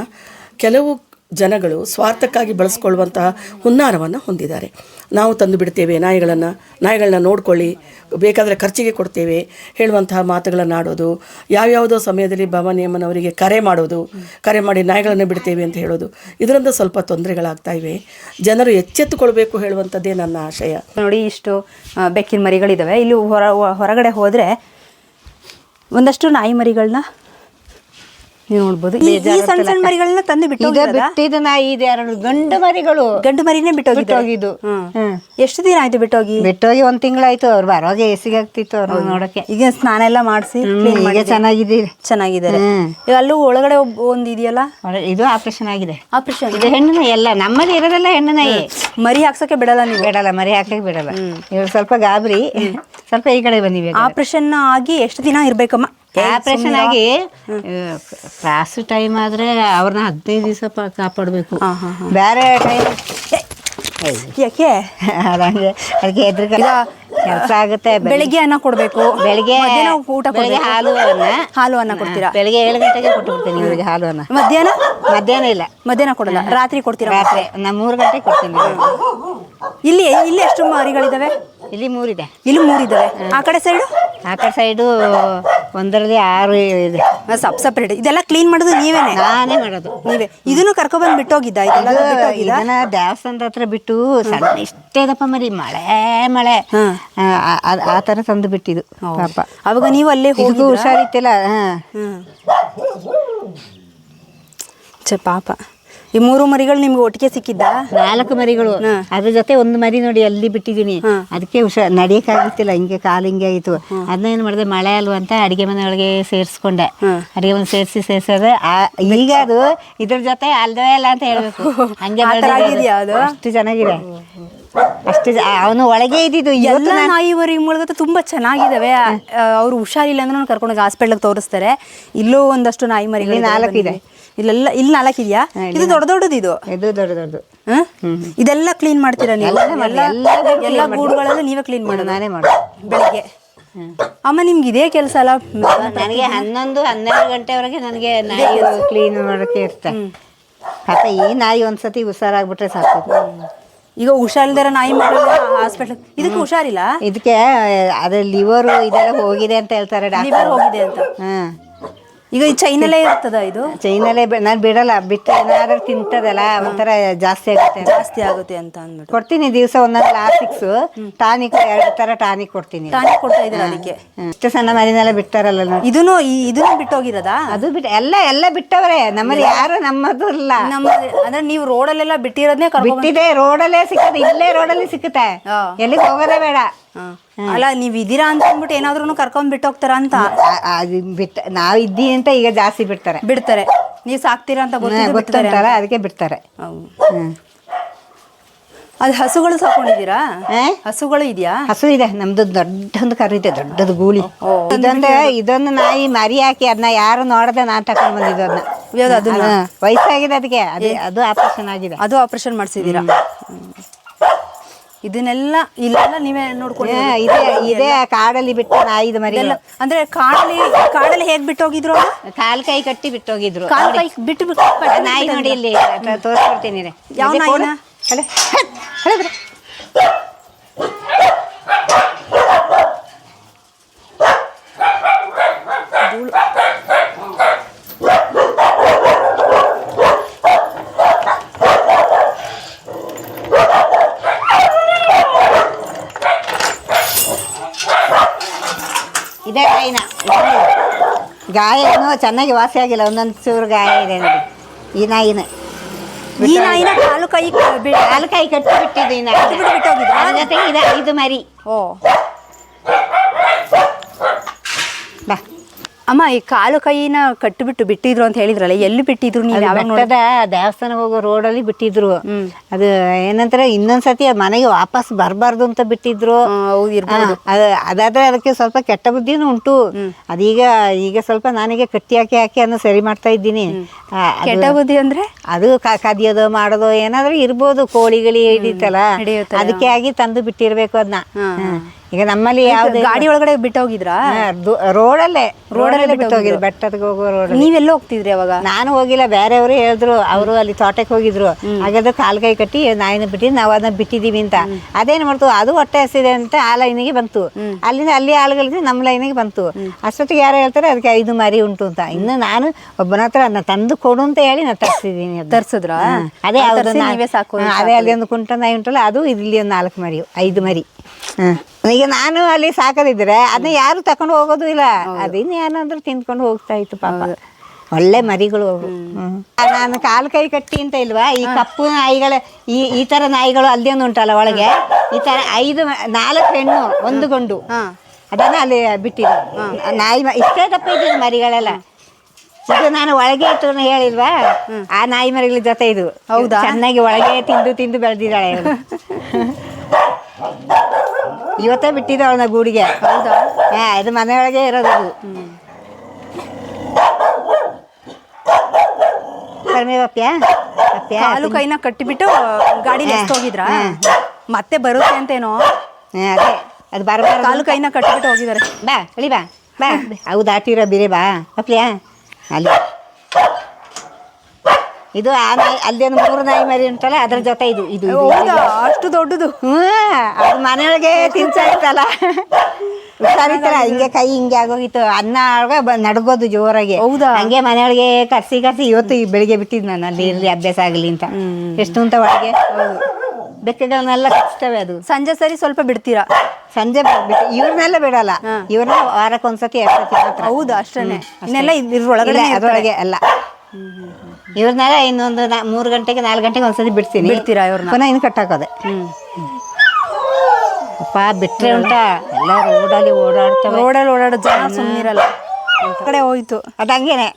[SPEAKER 3] ಕೆಲವು ಜನಗಳು ಸ್ವಾರ್ಥಕ್ಕಾಗಿ ಬಳಸ್ಕೊಳ್ಳುವಂತಹ ಹುನ್ನಾರವನ್ನು ಹೊಂದಿದ್ದಾರೆ. ನಾವು ತಂದು ಬಿಡ್ತೇವೆ ನಾಯಿಗಳನ್ನು, ನಾಯಿಗಳನ್ನ ನೋಡ್ಕೊಳ್ಳಿ, ಬೇಕಾದರೆ ಖರ್ಚಿಗೆ ಕೊಡ್ತೇವೆ, ಹೇಳುವಂತಹ ಮಾತುಗಳನ್ನು ಆಡೋದು, ಯಾವ್ಯಾವುದೋ ಸಮಯದಲ್ಲಿ ಭವಾನಿಯಮ್ಮನವರಿಗೆ ಕರೆ ಮಾಡೋದು, ಕರೆ ಮಾಡಿ ನಾಯಿಗಳನ್ನು ಬಿಡ್ತೇವೆ ಅಂತ ಹೇಳೋದು, ಇದರಿಂದ ಸ್ವಲ್ಪ ತೊಂದರೆಗಳಾಗ್ತಾ ಇವೆ. ಜನರು ಎಚ್ಚೆತ್ತುಕೊಳ್ಬೇಕು ಹೇಳುವಂಥದ್ದೇ ನನ್ನ ಆಶಯ.
[SPEAKER 2] ನೋಡಿ, ಇಷ್ಟು ಬೆಕ್ಕಿನ ಮರಿಗಳಿದ್ದಾವೆ ಇಲ್ಲಿ ಹೊರ, ಹೊರಗಡೆ ಹೋದರೆ ಒಂದಷ್ಟು ನಾಯಿ ಮರಿಗಳನ್ನ ನೀವು ನೋಡ್ಬೋದು. ಈ ಈ ಸಣ್ಣ ಸಣ್ಣ ಮರಿಗಳನ್ನ ತಂದು ಬಿಟ್ಟು
[SPEAKER 1] ಇದು ಬಿಟ್ಟಿದ್ದು ನಾಯಿ ಇದೆ ಎರಡು ಗಂಡು ಮರಿಗಳು.
[SPEAKER 2] ಗಂಡು ಮರಿನೇ ಬಿಟ್ಟೋಗಿದ್ದು. ಎಷ್ಟು ದಿನ ಆಯ್ತು ಬಿಟ್ಟೋಗಿ
[SPEAKER 1] ಬಿಟ್ಟೋಗಿ ಒಂದ್ ತಿಂಗಳಾಯ್ತು. ಅವ್ರು ಬರೋಗೆ ಎಸಿಗಾಗ್ತಿತ್ತು ಅವ್ರು ನೋಡಕ್ಕೆ
[SPEAKER 2] ಈಗ ಸ್ನಾನ ಎಲ್ಲ ಮಾಡಿಸಿ
[SPEAKER 1] ಈಗ ಚೆನ್ನಾಗಿದೆ
[SPEAKER 2] ಚೆನ್ನಾಗಿದ್ದಾರೆ. ಈಗ ಅಲ್ಲೂ ಒಳಗಡೆ ಒಂದು ಇದೆಯಲ್ಲ?
[SPEAKER 1] ಇದು ಆಪರೇಷನ್ ಆಗಿದೆ.
[SPEAKER 2] ಆಪರೇಷನ್
[SPEAKER 1] ಇದು ಹೆಣ್ಣು ನಾಯಿ ಎಲ್ಲ ನಮ್ಮಲ್ಲಿ ಇರೋದೆಲ್ಲ ಹೆಣ್ಣು ನಾಯಿ.
[SPEAKER 2] ಮರಿ ಹಾಕ್ಸಕ್ಕೆ ಬಿಡಲ್ಲ ನೀವು?
[SPEAKER 1] ಬಿಡಲ್ಲ ಮರಿ ಹಾಕಕ್ಕೆ ಬಿಡಲ್ಲ. ಇವ್ರು ಸ್ವಲ್ಪ ಗಾಬರಿ. ಸ್ವಲ್ಪ ಈ ಕಡೆ ಬಂದಿವೆ
[SPEAKER 2] ಆಪರೇಷನ್ ಆಗಿ ಎಷ್ಟು ದಿನ ಇರ್ಬೇಕಮ್ಮ?
[SPEAKER 1] ಆಪರೇಷನ್ ಆಗಿ ಕ್ಲಾಸ್ ಟೈಮ್ ಆದ್ರೆ ಅವ್ರನ್ನ ಹದಿನೈದು ದಿವಸ ಕಾಪಾಡಬೇಕು. ಬೇರೆ ಟೈಮ್
[SPEAKER 2] ಯಾಕೆ?
[SPEAKER 1] ಅದಕ್ಕೆ ಹೆದರಿಕೆ ಕೆಲಸ ಆಗುತ್ತೆ
[SPEAKER 2] ಬೆಳಿಗ್ಗೆ ಅನ್ನ ಕೊಡಬೇಕು.
[SPEAKER 1] ಬೆಳಿಗ್ಗೆ
[SPEAKER 2] ಊಟ
[SPEAKER 1] ಬೆಳಿಗ್ಗೆ ಹಾಲು ಅನ್ನ.
[SPEAKER 2] ಹಾಲು ಅನ್ನ ಕೊಡ್ತೀರಾ
[SPEAKER 1] ಬೆಳಿಗ್ಗೆ ಏಳು ಗಂಟೆಗೆ ಕೊಟ್ಟು ಬಿಡ್ತೀನಿ ಇವರಿಗೆ ಹಾಲು ಅನ್ನ
[SPEAKER 2] ಮಧ್ಯಾಹ್ನ?
[SPEAKER 1] ಮಧ್ಯಾಹ್ನ ಇಲ್ಲ.
[SPEAKER 2] ಮಧ್ಯಾಹ್ನ ಕೊಡಲ್ಲ ರಾತ್ರಿ ಕೊಡ್ತೀರಾ?
[SPEAKER 1] ರಾತ್ರಿ ನಾ ಮೂರು ಗಂಟೆಗೆ ಕೊಡ್ತೀನಿ.
[SPEAKER 2] ಇಲ್ಲಿ ಇಲ್ಲಿ ಎಷ್ಟು ಮರಿಗಳಿದಾವೆ
[SPEAKER 1] ಇಲ್ಲಿ ಮೂರಿದೆ.
[SPEAKER 2] ಇಲ್ಲಿ ಮೂರಿದಾವೆ. ಆ ಕಡೆ ಸೈಡು
[SPEAKER 1] ಆ ಕಡೆ ಸೈಡು ಒಂದರಲ್ಲಿ ಆರು ಇದೆ.
[SPEAKER 2] ಸಪ್ ಸಪ್ರೇಟ್. ಇದೆಲ್ಲ ಕ್ಲೀನ್ ಮಾಡೋದು ನೀವೇನೆ?
[SPEAKER 1] ನಾನೇ ಮಾಡೋದು.
[SPEAKER 2] ನೀವೇ. ಇದನ್ನು ಕರ್ಕೊಬಂದು ಬಿಟ್ಟೋಗಿದ್ದ? ಇದೆಲ್ಲ ಬಿಟ್ಟೋಗಿದ್ದ?
[SPEAKER 1] ಇದನ್ನ ದೇವಸ್ಥಾನದ ಹತ್ರ ಬಿಟ್ಟು ಸಣ್ಣ ಇಷ್ಟೇ ದಪ್ಪ ಮರಿ ಮಳೆ ಮಳೆ. ಆ, ತರ ಆ ಥರ ತಂದು ಬಿಟ್ಟಿದ್ದು ಪಾಪ.
[SPEAKER 2] ಅವಾಗ ನೀವು ಅಲ್ಲೇ
[SPEAKER 1] ಇದಕ್ಕೂ
[SPEAKER 2] ಹೋಗಿ
[SPEAKER 1] ಹುಷಾರಿತ್ತಿಲ್ಲ ಹಾ
[SPEAKER 2] ಛೆ ಪಾಪ. ಈ ಮೂರು ಮರಿಗಳು ನಿಮ್ಗೆ ಒಟ್ಟಿಗೆ ಸಿಕ್ಕಿದ್ದ?
[SPEAKER 1] ನಾಲ್ಕು ಮರಿಗಳು. ಅದ್ರ ಜೊತೆ ಒಂದು ಮರಿ ನೋಡಿ ಅಲ್ಲಿ ಬಿಟ್ಟಿದ್ದೀನಿ. ಅದಕ್ಕೆ ಹುಷಾರ್ ನಡಿಯಕ್ಕಾಗುತ್ತಿಲ್ಲ ಹಿಂಗೆ ಕಾಲು ಹಿಂಗೆ ಆಯಿತು. ಅದನ್ನ ಏನು ಮಾಡಿದೆ ಮಳೆ ಅಲ್ವಾ ಅಂತ ಅಡಿಗೆ ಮನೆಯೊಳಗೆ ಸೇರಿಸ್ಕೊಂಡೆ. ಅಡಿಗೆ ಮನೆ ಸೇರಿಸಿ ಸೇರಿಸೋದೆ ಈಗ ಅದು ಇದ್ರ ಜೊತೆ ಅಲ್ದೇ ಇಲ್ಲ ಅಂತ ಹೇಳ್ಬೇಕು. ಹಂಗೆ ಅಷ್ಟು ಚೆನ್ನಾಗಿದೆ. ಅಷ್ಟು ಅವನು ಒಳಗೆ ಇದ್ದಿದ್ದು
[SPEAKER 2] ಎಲ್ಲ ನಾಯಿ ಮರಿ ಮುಳುಗತ್ತೆ ತುಂಬಾ ಚೆನ್ನಾಗಿದಾವೆ. ಅವ್ರು ಹುಷಾರಿಲ್ಲ ಅಂದ್ರೆ ಕರ್ಕೊಂಡೋಗಿ ಹಾಸ್ಪಿಟ್ಲಿಗೆ ತೋರಿಸ್ತಾರೆ. ಇಲ್ಲೂ ಒಂದಷ್ಟು ನಾಯಿ ಮರಿಗಳು
[SPEAKER 1] ಇಲ್ಲಿ ನಾಲ್ಕು ಇದೆ.
[SPEAKER 2] ಇಲ್ಲೆಲ್ಲ ಇಲ್ಲಿ ನಾಲ್ಕಿದ್ಯಾ? ಇದೆಯಾ ಇದು ದೊಡ್ಡ ದೊಡ್ಡದು ಇದು.
[SPEAKER 1] ಇದು ದೊಡ್ಡ ದೊಡ್ಡದು.
[SPEAKER 2] ಹ? ಇದೆಲ್ಲ ಕ್ಲೀನ್ ಮಾಡ್ತೀರಾ ನೀವು?
[SPEAKER 1] ಎಲ್ಲ ಮಾಡಿ.
[SPEAKER 2] ಗೂಡುಗಳೆಲ್ಲ ನೀವೇ ಕ್ಲೀನ್ ಮಾಡೋದು?
[SPEAKER 1] ನಾನೇ ಮಾಡೋದು.
[SPEAKER 2] ಬೆಳಿಗ್ಗೆ. ಅಮ್ಮ ನಿಮ್ಗೆ ಇದೇ ಕೆಲಸ ಅಲ್ಲ?
[SPEAKER 1] ನನಗೆ ಹನ್ನೊಂದು ಹನ್ನೆರಡು ಗಂಟೆವರೆಗೆ ನನಗೆ ನಾಯಿ ಕ್ಲೀನ್ ಮಾಡೋಕ್ಕೆ ಇರ್ತೆ ಪಾಪ ಈ ನಾಯಿ ಒಂದ್ಸತಿ ಹುಷಾರಾಗ್ಬಿಟ್ರೆ ಸಾಕು.
[SPEAKER 2] ಈಗ ಹುಷಾರಿಲ್ದಾರ ನಾಯಿ ಮಕ್ಕಳು ಹಾಸ್ಪಿಟಲ್ ಇದಕ್ಕೆ ಹುಷಾರಿಲ್ಲ?
[SPEAKER 1] ಇದಕ್ಕೆ ಅದ್ರ ಲಿವರು ಇದೆಲ್ಲ ಹೋಗಿದೆ ಅಂತ ಹೇಳ್ತಾರೆ
[SPEAKER 2] ಲಿವರ್
[SPEAKER 1] ಡಾಕ್ಟರ್.
[SPEAKER 2] ಹೋಗಿದೆ ಅಂತ.
[SPEAKER 1] ಹ್ಮ್.
[SPEAKER 2] ಈಗ ಈ ಚೈನಲ್ಲೇ ಇರ್ತದ ಇದು?
[SPEAKER 1] ಚೈನಲ್ಲೇ ನಾನು ಬಿಡಲ್ಲ ಬಿಟ್ಟು ಏನಾದ್ರೂ ತಿಂತದಲ್ಲ ಒಂಥರ ಜಾಸ್ತಿ ಆಗುತ್ತೆ.
[SPEAKER 2] ಜಾಸ್ತಿ ಆಗುತ್ತೆ ಅಂತ ಅಂದ್ಬಿಟ್ಟು.
[SPEAKER 1] ಕೊಡ್ತೀನಿ ದಿವಸ ಒಂದೊಂದು ಲಾಸಿಕ್ಸ್ ಟಾನಿಕ್ ಎರಡು ತರ ಟಾನಿಕ್ ಕೊಡ್ತೀನಿ.
[SPEAKER 2] ಟಾನಿಕ್ ಕೊಡ್ತಾ ಇದ್ದೀರಾ ಅದಕ್ಕೆ.
[SPEAKER 1] ಇಷ್ಟು ಸಣ್ಣ ಮರಿನೆಲ್ಲ ಬಿಟ್ಟಾರಲ್ಲ ನೋಡಿ.
[SPEAKER 2] ಇದನ್ನು ಈ- ಇದನ್ನು ಬಿಟ್ಟೋಗಿರೋದಾ?
[SPEAKER 1] ಅದು ಬಿಟ್ಟು ಎಲ್ಲ ಎಲ್ಲ ಬಿಟ್ಟವ್ರೆ. ನಮ್ಮಲ್ಲಿ ಯಾರು ನಮ್ಮದು ಇಲ್ಲ.
[SPEAKER 2] ನಮ್ಮ ಅಂದ್ರೆ ನೀವು ರೋಡಲ್ಲೆಲ್ಲ ಬಿಟ್ಟಿರೋದನ್ನೇ
[SPEAKER 1] ಬಿಟ್ಟಿದೆ ರೋಡಲ್ಲೇ ಸಿಕ್ಕತ್ತೆ. ಇಲ್ಲೇ ರೋಡಲ್ಲಿ ಸಿಕ್ಕುತ್ತೆ. ಎಲ್ಲಿಗೆ ಹೋಗೋದೇ ಬೇಡ.
[SPEAKER 2] ಅಲ್ಲ ನೀವ್ ಇದೀರಾ ಅಂತ ಅಂದ್ಬಿಟ್ಟು ಏನಾದ್ರೂ ಕರ್ಕೊಂಡ್ ಬಿಟ್ಟೋಗ್ತಾರ ಅಂತ?
[SPEAKER 1] ಅದು ಬಿಟ್ಟ ನಾವು ಇದ್ದೀವಿ ಅಂತ ಈಗ ಜಾಸ್ತಿ ಬಿಡ್ತಾರೆ.
[SPEAKER 2] ಬಿಡ್ತಾರೆ. ನೀವ್ ಸಾಕ್ತೀರಾ ಅಂತ ಗೊತ್ತಿದ್ದು ಬಿಡ್ತಾರೆ
[SPEAKER 1] ಗೊತ್ತಂತಾರ ಅದಕ್ಕೆ ಬಿಡ್ತಾರೆ. ಹ್ಮ್.
[SPEAKER 2] ಅದ್ ಹಸುಗಳು ಸಾಕೊಂಡಿದ್ದೀರಾ? ಹಸುಗಳು ಇದೆಯಾ?
[SPEAKER 1] ಹಸು ಇದೆ ನಮ್ದು ದೊಡ್ಡೊಂದು ಕರು ಇದೆ ದೊಡ್ಡದು ಗೂಳಿ. ಇದೊಂದು ಇದೊಂದು ನಾಯಿ ಮರಿ ಹಾಕಿ ಅದನ್ನ ಯಾರು ನೋಡದೆ ನಾನ್ ತಕೊಂಡ್ ಬಂದಿದ್ದು ಅದನ್ನ
[SPEAKER 2] ಯಾವ್ದು ಅದನ್ನ?
[SPEAKER 1] ಹಾ, ವಯಸ್ಸಾಗಿದೆ ಅದಕ್ಕೆ ಅದು ಅದು ಆಪರೇಷನ್ ಆಗಿದೆ.
[SPEAKER 2] ಅದು ಆಪರೇಷನ್ ಮಾಡಿಸಿದೀರಾ ಇದನ್ನೆಲ್ಲ ಇಲ್ಲೆಲ್ಲ ನೀವೇ ನೋಡ್ಕೊಂಡು
[SPEAKER 1] ಇದೆ ಇದೆ ಕಾಡಲ್ಲಿ ಬಿಟ್ಟ ನಾಯಿದು ಮರಿ
[SPEAKER 2] ಎಲ್ಲ ಅಂದ್ರೆ ಕಾಡಲ್ಲಿ ಕಾಡಲ್ಲಿ ಹೇಗ್ ಬಿಟ್ಟೋಗಿದ್ರು?
[SPEAKER 1] ಕಾಲ್ ಕೈ ಕಟ್ಟಿ ಬಿಟ್ಟೋಗಿದ್ರು
[SPEAKER 2] ಕಾಲ್ ಕೈ ಬಿಟ್ಟು ಬಿಟ್ಟು
[SPEAKER 1] ನಾಯಿ ನೋಡಿ ಇಲ್ಲಿ ತೋರಿಸ್ಕೊಡ್ತೀನಿ.
[SPEAKER 2] ಯಾವ ನಾಯಿನ?
[SPEAKER 1] ಕೊಡು. ಇದೆ ಗಾಯನ ಗಾಯ ಏನು ಚೆನ್ನಾಗಿ ವಾಸಿ ಆಗಿಲ್ಲ ಒಂದೊಂದು ಚೂರು ಗಾಯ ಇದೆ ನೋಡಿ. ಈ ನಾಯಿನ.
[SPEAKER 2] ಈ ನಾಯಿನ ಕಾಲು ಕೈ
[SPEAKER 1] ಕಾಲು ಕೈ ಕಟ್ಟಿ ಬಿಟ್ಟಿದ್ದು ಈ ನಾಯಿ
[SPEAKER 2] ಬಿಟ್ಟು ಬಿಟ್ಟೋಗಿದ್ರಾ?
[SPEAKER 1] ಇದೆ ಐದು ಮರಿ.
[SPEAKER 2] ಓ. ಅಮ್ಮ ಈ ಕಾಲು ಕೈನ ಕಟ್ಟಿಬಿಟ್ಟು ಬಿಟ್ಟಿದ್ರು ಅಂತ ಹೇಳಿದ್ರಲ್ಲ ಎಲ್ಲಿ ಬಿಟ್ಟಿದ್ರು ನೀವು ಯಾವಾಗ
[SPEAKER 1] ದೇವಸ್ಥಾನ ಹೋಗೋ ರೋಡಲ್ಲಿ ಬಿಟ್ಟಿದ್ರು. ಅದು ಏನಂತಾರೆ ಇನ್ನೊಂದ್ಸತಿ ಮನೆಗೆ ವಾಪಸ್ ಬರಬಾರ್ದು ಅಂತ ಬಿಟ್ಟಿದ್ರು. ಅದಾದ್ರೆ ಅದಕ್ಕೆ ಸ್ವಲ್ಪ ಕೆಟ್ಟ ಬುದ್ಧಿನೂ ಉಂಟು. ಅದೀಗ ಈಗ ಸ್ವಲ್ಪ ನಾನೀಗ ಕಟ್ಟಿ ಹಾಕಿ ಹಾಕಿ ಅದನ್ನ ಸರಿ ಮಾಡ್ತಾ ಇದ್ದೀನಿ.
[SPEAKER 2] ಕೆಟ್ಟ ಬುದ್ಧಿ ಅಂದ್ರೆ?
[SPEAKER 1] ಅದು ಕದಿಯೋದು ಮಾಡೋದು ಏನಾದ್ರೂ ಇರ್ಬೋದು ಕೋಳಿಗಳಿ ಹಿಡಿತಲ್ಲ. ಅದಕ್ಕೆ ಆಗಿ ತಂದು ಬಿಟ್ಟಿರ್ಬೇಕು ಅದನ್ನ ಈಗ ನಮ್ಮಲ್ಲಿ ಯಾವ್ದು
[SPEAKER 2] ಗಾಡಿ ಒಳಗಡೆ ಬಿಟ್ಟೋಗಿದ್ರಾ?
[SPEAKER 1] ರೋಡಲ್ಲೇ ರೋಡಲ್ಲೇ ಬಿಟ್ಟೋಗಿದ್ರು? ಬೆಟ್ಟಕ್ಕೆ ಹೋಗೋ ರೋಡ್
[SPEAKER 2] ನೀವೆಲ್ಲ ಹೋಗ್ತಿದ್ರಿ ಅವಾಗ?
[SPEAKER 1] ನಾನು ಹೋಗಿಲ್ಲ ಬೇರೆಯವರು ಹೇಳಿದ್ರು ಅವರು ಅಲ್ಲಿ ತೋಟಕ್ಕೆ ಹೋಗಿದ್ರು. ಹಾಗಾದ್ರೆ ಕಾಲ್ ಕೈ ಕಟ್ಟಿ ನಾಯಿನ ಬಿಟ್ಟಿದ್ ನಾವು ಅದನ್ನ ಬಿಟ್ಟಿದೀವಿ ಅಂತ. ಅದೇನ್ ಮಾಡ್ತು ಅದು ಹೊಟ್ಟೆ ಹಸಿದೆ ಅಂತ ಆ ಲೈನಿಗೆ ಬಂತು. ಅಲ್ಲಿಂದ ಅಲ್ಲಿ ಆಳುಗಳಿದ್ರೆ ನಮ್ಮ ಲೈನಿಗೆ ಬಂತು. ಅಷ್ಟೊತ್ತಿಗೆ ಯಾರು ಹೇಳ್ತಾರೆ ಅದಕ್ಕೆ ಐದು ಮಾರಿ ಉಂಟು ಅಂತ. ಇನ್ನು ನಾನು ಒಬ್ಬನ ಹತ್ರ ಅದನ್ನ ತಂದು ಕೊಡು ಅಂತ ಹೇಳಿ ನಾನು ತರಿಸಿದ್ದೀನಿ
[SPEAKER 2] ತರ್ಸಿದ್ರಾ?
[SPEAKER 1] ಅದೇ
[SPEAKER 2] ಅದ್
[SPEAKER 1] ನಾ- ಅಲ್ಲಿ ಒಂದು ಕುಂಟ ನಾಯಿ ಉಂಟಲ್ಲ ಅದು ಇಲ್ಲಿ ಒಂದು ನಾಲ್ಕು ಮರಿ ಐದು ಮರಿ. ಹ್ಮ್. ಈಗ ನಾನು ಅಲ್ಲಿ ಸಾಕದಿದ್ರೆ ಅದನ್ನ ಯಾರು ತಕೊಂಡು ಹೋಗೋದು ಇಲ್ಲ. ಅದಿನ್ ಏನಾದ್ರೂ ತಿಂದ್ಕೊಂಡು ಹೋಗ್ತಾ ಇತ್ತು ಪಾಪ. ಒಳ್ಳೆ ಮರಿಗಳು ಅವು. ನಾನು ಕಾಲು ಕೈ ಕಟ್ಟಿ ಅಂತ ಇಲ್ವಾ? ಈ ಕಪ್ಪು ನಾಯಿಗಳ ಈ ಈ ತರ ನಾಯಿಗಳು ಅಲ್ಲಿ ಒಂದು ಉಂಟಲ್ಲ ಒಳಗೆ? ಈ ತರ ಐದು ನಾಲ್ಕು ಹೆಣ್ಣು ಒಂದು ಗಂಡು. ಅದನ್ನ ಅಲ್ಲಿ ಬಿಟ್ಟಿದ್ದು ನಾಯಿ ಇಷ್ಟೇ ದಪ್ಪ ಇದ್ದಿದ್ದು ಮರಿಗಳೆಲ್ಲ. ಇದು ನಾನು ಒಳಗೆ ಇತ್ತು ಹೇಳಿಲ್ವಾ? ಆ ನಾಯಿ ಮರಿಗಳ ಜೊತೆ ಇದು.
[SPEAKER 2] ಹೌದು?
[SPEAKER 1] ಚೆನ್ನಾಗಿ ಒಳಗೆ ತಿಂದು ತಿಂದು ಬೆಳೆದಿದ್ದಾಳೆ (laughs) ಇವತ್ತೇ ಅವನ ಗೂಡಿಗೆ.
[SPEAKER 2] ಹೌದಾ.
[SPEAKER 1] ಹಾ ಇದು ಮನೆಯೊಳಗೆ ಇರೋದು ಅದು. ಕಡಿಮೆ ಪಪ್ಯ ಪಪ್ಯ
[SPEAKER 2] ಕಾಲು ಕೈನ ಕಟ್ಟಿಬಿಟ್ಟು ಗಾಡಿ ಹೋಗಿದ್ರಾ ಮತ್ತೆ ಬರುತ್ತೆ ಅಂತೇನೋ?
[SPEAKER 1] ಹಾ, ಅದೇ. ಅದು ಬರಬಾರ
[SPEAKER 2] ಕಾಲು ಕೈನ ಕಟ್ಟಿಬಿಟ್ಟು ಹೋಗಿದ್ದಾರೆ.
[SPEAKER 1] ಬಾ ಹೇಳಿ ಬಾ. ಬಾ. ಅವು ದಾಟಿರೋ ಬಿರಿ ಬಾ. ಪಪ್ಯ ಅಲ್ಲಿ. ಇದು ಆ ನಾಯಿ ಅಲ್ಲಿ ಒಂದು ಮೂರು ನಾಯಿ ಮರಿ ಉಂಟಲ್ಲ ಅದ್ರ ಜೊತೆ ಇದು ಇದು ಇದು.
[SPEAKER 2] ಹೌದಾ? ಅಷ್ಟು ದೊಡ್ಡದು?
[SPEAKER 1] ಹ್ಮ್ ಅದು ಮನೆಯೊಳಗೆ ತಿನ್ಸಾಯ್ತಲ್ಲ. ಹುಷಾರಿತ್ತಲ್ಲ ಹಿಂಗೆ ಕೈ ಹಿಂಗೆ ಆಗೋಗಿತ್ತು. ಅನ್ನ ಆಗ ಬ- ನಡ್ಗೋದು ಜೋರಾಗಿ.
[SPEAKER 2] ಹೌದಾ?
[SPEAKER 1] ಹಂಗೆ ಮನೆಯೊಳಗೆ ಕರ್ಸಿ ಕರ್ಸಿ ಇವತ್ತು ಈ ಬೆಳಿಗ್ಗೆ ಬಿಟ್ಟಿದ್ ನಾನು ಅಲ್ಲಿ ಇರ್ಲಿ ಅಭ್ಯಾಸ ಆಗಲಿ ಅಂತ. ಎಷ್ಟು ಅಂತ ಒಳಗೆ? ಬೆಕ್ಕಗಳನ್ನೆಲ್ಲ ಕಷ್ಟವೇ ಅದು.
[SPEAKER 2] ಸಂಜೆ ಸರಿ ಸ್ವಲ್ಪ ಬಿಡ್ತೀರಾ?
[SPEAKER 1] ಸಂಜೆ ಬಿಟ್ಟು ಇವ್ರನ್ನೆಲ್ಲ ಬಿಡಲ್ಲ. ಇವ್ರನ್ನ ವಾರಕ್ಕೊಂದ್ಸತಿ ಎರಡು ಸತಿ ಮಾತ್ರ
[SPEAKER 2] ಹೌದಾ ಅಷ್ಟೇನೆ. ಇನ್ನೆಲ್ಲ ಇದ್ರೊಳಗಡೆ
[SPEAKER 1] ಇಲ್ಲ, ಅದ್ರೊಳಗೆ ಅಲ್ಲ. ಇವ್ರನ್ನೆಲ್ಲ ಇನ್ನೊಂದು ನಾ- ಮೂರು ಗಂಟೆಗೆ ನಾಲ್ಕು ಗಂಟೆಗೆ ಒಂದ್ಸತಿ ಬಿಡ್ತೀನಿ.
[SPEAKER 2] ಬಿಡ್ತೀರಾ ಇವ್ರನ್ನ?
[SPEAKER 1] ಪುನಃ ಇನ್ನು ಕಟ್ಟಾಕೋದೆ ಅಪ್ಪ ಬಿಟ್ರೆ ಉಂಟಾ? ಎಲ್ಲ ರೋಡಲ್ಲಿ ಓಡಾಡ್ತವೆ.
[SPEAKER 2] ರೋಡಲ್ಲಿ ಓಡಾಡೋ ಜನ ಸುಮ್ಮನಿರಲ್ಲ ಕಡೆ ಹೋಯ್ತು.
[SPEAKER 1] ಅದು ಹಂಗೇನೆ.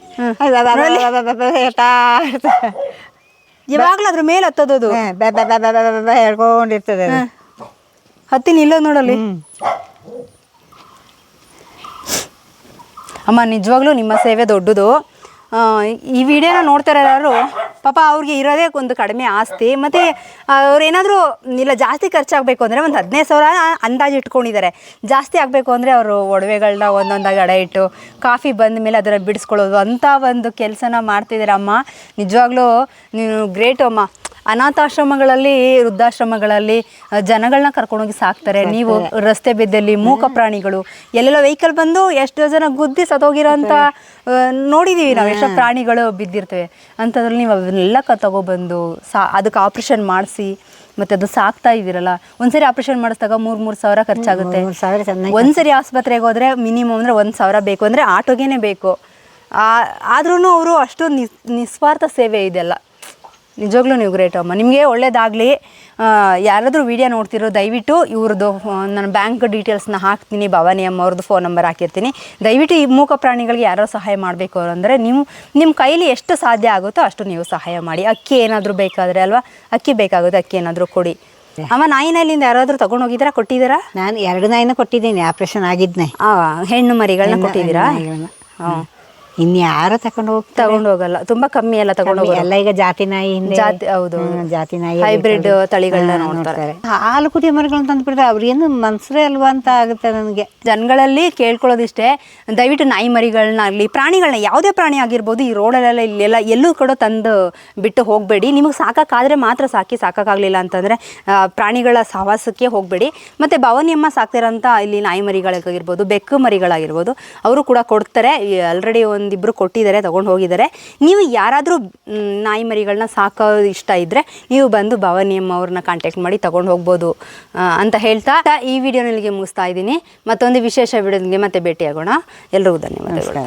[SPEAKER 2] ಯಾವಾಗಲೂ ಅದ್ರ ಮೇಲೆ ಹತ್ತೋದು ಅದು.
[SPEAKER 1] ಹೇಳ್ಕೊಂಡಿರ್ತದೆ ಹತ್ತಿನ
[SPEAKER 2] ಹತ್ತಿ ನಿಲ್ಲೋ ನೋಡಲ್ಲಿ ಅಮ್ಮ ನಿಜವಾಗ್ಲೂ ನಿಮ್ಮ ಸೇವೆ ದೊಡ್ಡದು. ಈ ವಿಡಿಯೋನ ನೋಡ್ತಾರೆ ಯಾರು? ಪಾಪ ಅವ್ರಿಗೆ ಇರೋದೇ ಒಂದು ಕಡಿಮೆ ಆಸ್ತಿ. ಮತ್ತು ಅವ್ರು ಏನಾದರೂ, ಇಲ್ಲ, ಜಾಸ್ತಿ ಖರ್ಚಾಗಬೇಕು ಅಂದರೆ ಒಂದು ಹದಿನೈದು ಸಾವಿರ ಅಂದಾಜು ಇಟ್ಕೊಂಡಿದ್ದಾರೆ. ಜಾಸ್ತಿ ಆಗಬೇಕು ಅಂದರೆ ಅವರು ಒಡವೆಗಳನ್ನ ಒಂದೊಂದಾಗಿ ಅಡ ಇಟ್ಟು, ಕಾಫಿ ಬಂದ ಮೇಲೆ ಅದರ ಬಿಡಿಸ್ಕೊಳ್ಳೋದು. ಅಂಥ ಒಂದು ಕೆಲಸನ ಮಾಡ್ತಿದ್ದಾರೆ ಅಮ್ಮ ನಿಜವಾಗ್ಲೂ ನೀನು ಗ್ರೇಟ್ ಅಮ್ಮ. ಅನಾಥಾಶ್ರಮಗಳಲ್ಲಿ ವೃದ್ಧಾಶ್ರಮಗಳಲ್ಲಿ ಜನಗಳನ್ನ ಕರ್ಕೊಂಡೋಗಿ ಸಾಕ್ತಾರೆ. ನೀವು ರಸ್ತೆ ಬಿದ್ದಲ್ಲಿ ಮೂಕ ಪ್ರಾಣಿಗಳು ಎಲ್ಲೆಲ್ಲ ವೆಹಿಕಲ್ ಬಂದು ಎಷ್ಟೋ ಜನ ಗುದ್ದಿ ಸತ್ತೋಗಿರೋ ಅಂತ ನೋಡಿದೀವಿ ನಾವು. ಎಷ್ಟೋ ಪ್ರಾಣಿಗಳು ಬಿದ್ದಿರ್ತವೆ. ಅಂತದ್ರಲ್ಲಿ ನೀವು ಅವನ್ನೆಲ್ಲ ಕ ತಗೊಬಂದು ಸಾ ಅದಕ್ಕೆ ಆಪ್ರೇಷನ್ ಮಾಡಿಸಿ ಮತ್ತೆ ಅದು ಸಾಕ್ತಾ ಇದೀರಲ್ಲ ಒಂದ್ಸರಿ ಆಪರೇಷನ್ ಮಾಡಿಸಿದಾಗ ಮೂರ್ ಮೂರ್ ಸಾವಿರ ಖರ್ಚಾಗುತ್ತೆ. ಒಂದ್ಸರಿ ಆಸ್ಪತ್ರೆಗೆ ಹೋದ್ರೆ ಮಿನಿಮಮ್ ಅಂದ್ರೆ ಒಂದ್ ಸಾವಿರ ಬೇಕು. ಅಂದ್ರೆ ಆಟೋಗೇನೆ ಬೇಕು. ಆದ್ರೂ ಅವರು ಅಷ್ಟು ನಿಸ್ ನಿಸ್ವಾರ್ಥ ಸೇವೆ ಇದೆಲ್ಲ ನಿಜವಾಗ್ಲೂ ನೀವು ಗ್ರೇಟ್ ಅಮ್ಮ. ನಿಮಗೆ ಒಳ್ಳೇದಾಗಲಿ. ಯಾರಾದರೂ ವಿಡಿಯೋ ನೋಡ್ತಿರೋ ದಯವಿಟ್ಟು ಇವ್ರದ್ದು ನಾನು ಬ್ಯಾಂಕ್ ಡೀಟೇಲ್ಸ್ನ ಹಾಕ್ತೀನಿ. ಭವಾನಿ ಅಮ್ಮ ಅವ್ರದ್ದು ಫೋನ್ ನಂಬರ್ ಹಾಕಿರ್ತೀನಿ. ದಯವಿಟ್ಟು ಈ ಮೂಕ ಪ್ರಾಣಿಗಳಿಗೆ ಯಾರೋ ಸಹಾಯ ಮಾಡಬೇಕು ಅಂದರೆ ನೀವು ನಿಮ್ಮ ಕೈಲಿ ಎಷ್ಟು ಸಾಧ್ಯ ಆಗುತ್ತೋ ಅಷ್ಟು ನೀವು ಸಹಾಯ ಮಾಡಿ. ಅಕ್ಕಿ ಏನಾದರೂ ಬೇಕಾದರೆ ಅಲ್ವಾ? ಅಕ್ಕಿ ಬೇಕಾಗುತ್ತೆ ಅಕ್ಕಿ ಏನಾದರೂ ಕೊಡಿ. ಅಮ್ಮ ನಾಯಿನಲ್ಲಿಂದ ಯಾರಾದರೂ ತಗೊಂಡು ಹೋಗಿದ್ದೀರಾ? ಕೊಟ್ಟಿದ್ದೀರಾ?
[SPEAKER 1] ನಾನು ಎರಡು ನಾಯಿನ ಕೊಟ್ಟಿದ್ದೀನಿ ಆಪ್ರೇಷನ್ ಆಗಿದ್ನೇ.
[SPEAKER 2] ಹೆಣ್ಣು ಮರಿಗಳನ್ನ ಕೊಟ್ಟಿದ್ದೀರಾ. ಹಾಂ
[SPEAKER 1] ಇನ್ಯಾರು ತಗೊಂಡು ಹೋಗ್ತಾರೆ?
[SPEAKER 2] ತಗೊಂಡು ಹೋಗಲ್ಲ ತುಂಬಾ ಕಮ್ಮಿ ಎಲ್ಲ ತಗೊಂಡು ಹೋಗಲ್ಲ.
[SPEAKER 1] ಎಲ್ಲ ಈಗ ಜಾತಿ ನಾಯಿ ಹಿಂದೆ
[SPEAKER 2] ಜಾತಿ ಹೌದು
[SPEAKER 1] ಜಾತಿ ನಾಯಿ
[SPEAKER 2] ಹೈಬ್ರಿಡ್ ತಳಿಗಳನ್ನ ನೋಡ್ತಾರೆ.
[SPEAKER 1] ಹಾಲು ಕುಡಿಯ ಮರಗಳನ್ನು ತಂದ್ಬಿಡ್ತಾರೆ ಅವ್ರಿಗೇನು ಮನ್ಸರೇ ಅಲ್ವಾ ಅಂತ ಆಗುತ್ತೆ ನನಗೆ.
[SPEAKER 2] ಜನಗಳಲ್ಲಿ ಕೇಳ್ಕೊಳ್ಳೋದಿಷ್ಟೇ ದಯವಿಟ್ಟು ನಾಯಿ ಮರಿಗಳನ್ನ ಆಗಲಿ ಪ್ರಾಣಿಗಳನ್ನ ಯಾವುದೇ ಪ್ರಾಣಿ ಆಗಿರ್ಬೋದು ಈ ರೋಡಲ್ಲೆಲ್ಲ ಇಲ್ಲೆಲ್ಲ ಎಲ್ಲೂ ಕೂಡ ತಂದು ಬಿಟ್ಟು ಹೋಗಬೇಡಿ. ನಿಮಗೆ ಸಾಕಾದ್ರೆ ಮಾತ್ರ ಸಾಕಿ ಸಾಕಾಗಲಿಲ್ಲ ಅಂತಂದರೆ ಪ್ರಾಣಿಗಳ ಸಹವಾಸಕ್ಕೆ ಹೋಗಬೇಡಿ. ಮತ್ತು ಭವನಿಯಮ್ಮ ಸಾಕ್ತಿರೋಂಥ ಇಲ್ಲಿ ನಾಯಿ ಮರಿಗಳಾಗಿರ್ಬೋದು ಬೆಕ್ಕು ಮರಿಗಳಾಗಿರ್ಬೋದು ಅವರು ಕೂಡ ಕೊಡ್ತಾರೆ. ಆಲ್ರೆಡಿ ಒಂದಿಬ್ಬರು ಕೊಟ್ಟಿದ್ದಾರೆ, ತೊಗೊಂಡು ಹೋಗಿದ್ದಾರೆ. ನೀವು ಯಾರಾದರೂ ನಾಯಿ ಮರಿಗಳನ್ನ ಸಾಕೋ ಇಷ್ಟ ಇದ್ದರೆ ನೀವು ಬಂದು ಭಾವನಿಯಮ್ಮ ಅವ್ರನ್ನ ಕಾಂಟ್ಯಾಕ್ಟ್ ಮಾಡಿ ತೊಗೊಂಡು ಹೋಗ್ಬೋದು ಅಂತ ಹೇಳ್ತಾ ಈ ವಿಡಿಯೋನಲ್ಲಿಗೆ ಮುಗಿಸ್ತಾ ಇದ್ದೀನಿ. ಮತ್ತೊಂದು ವಿಶೇಷ ವಿಡಿಯೋನಿಗೆ ಮತ್ತೆ ಭೇಟಿಯಾಗೋಣ. ಎಲ್ಲರಿಗೂ ಧನ್ಯವಾದಗಳು.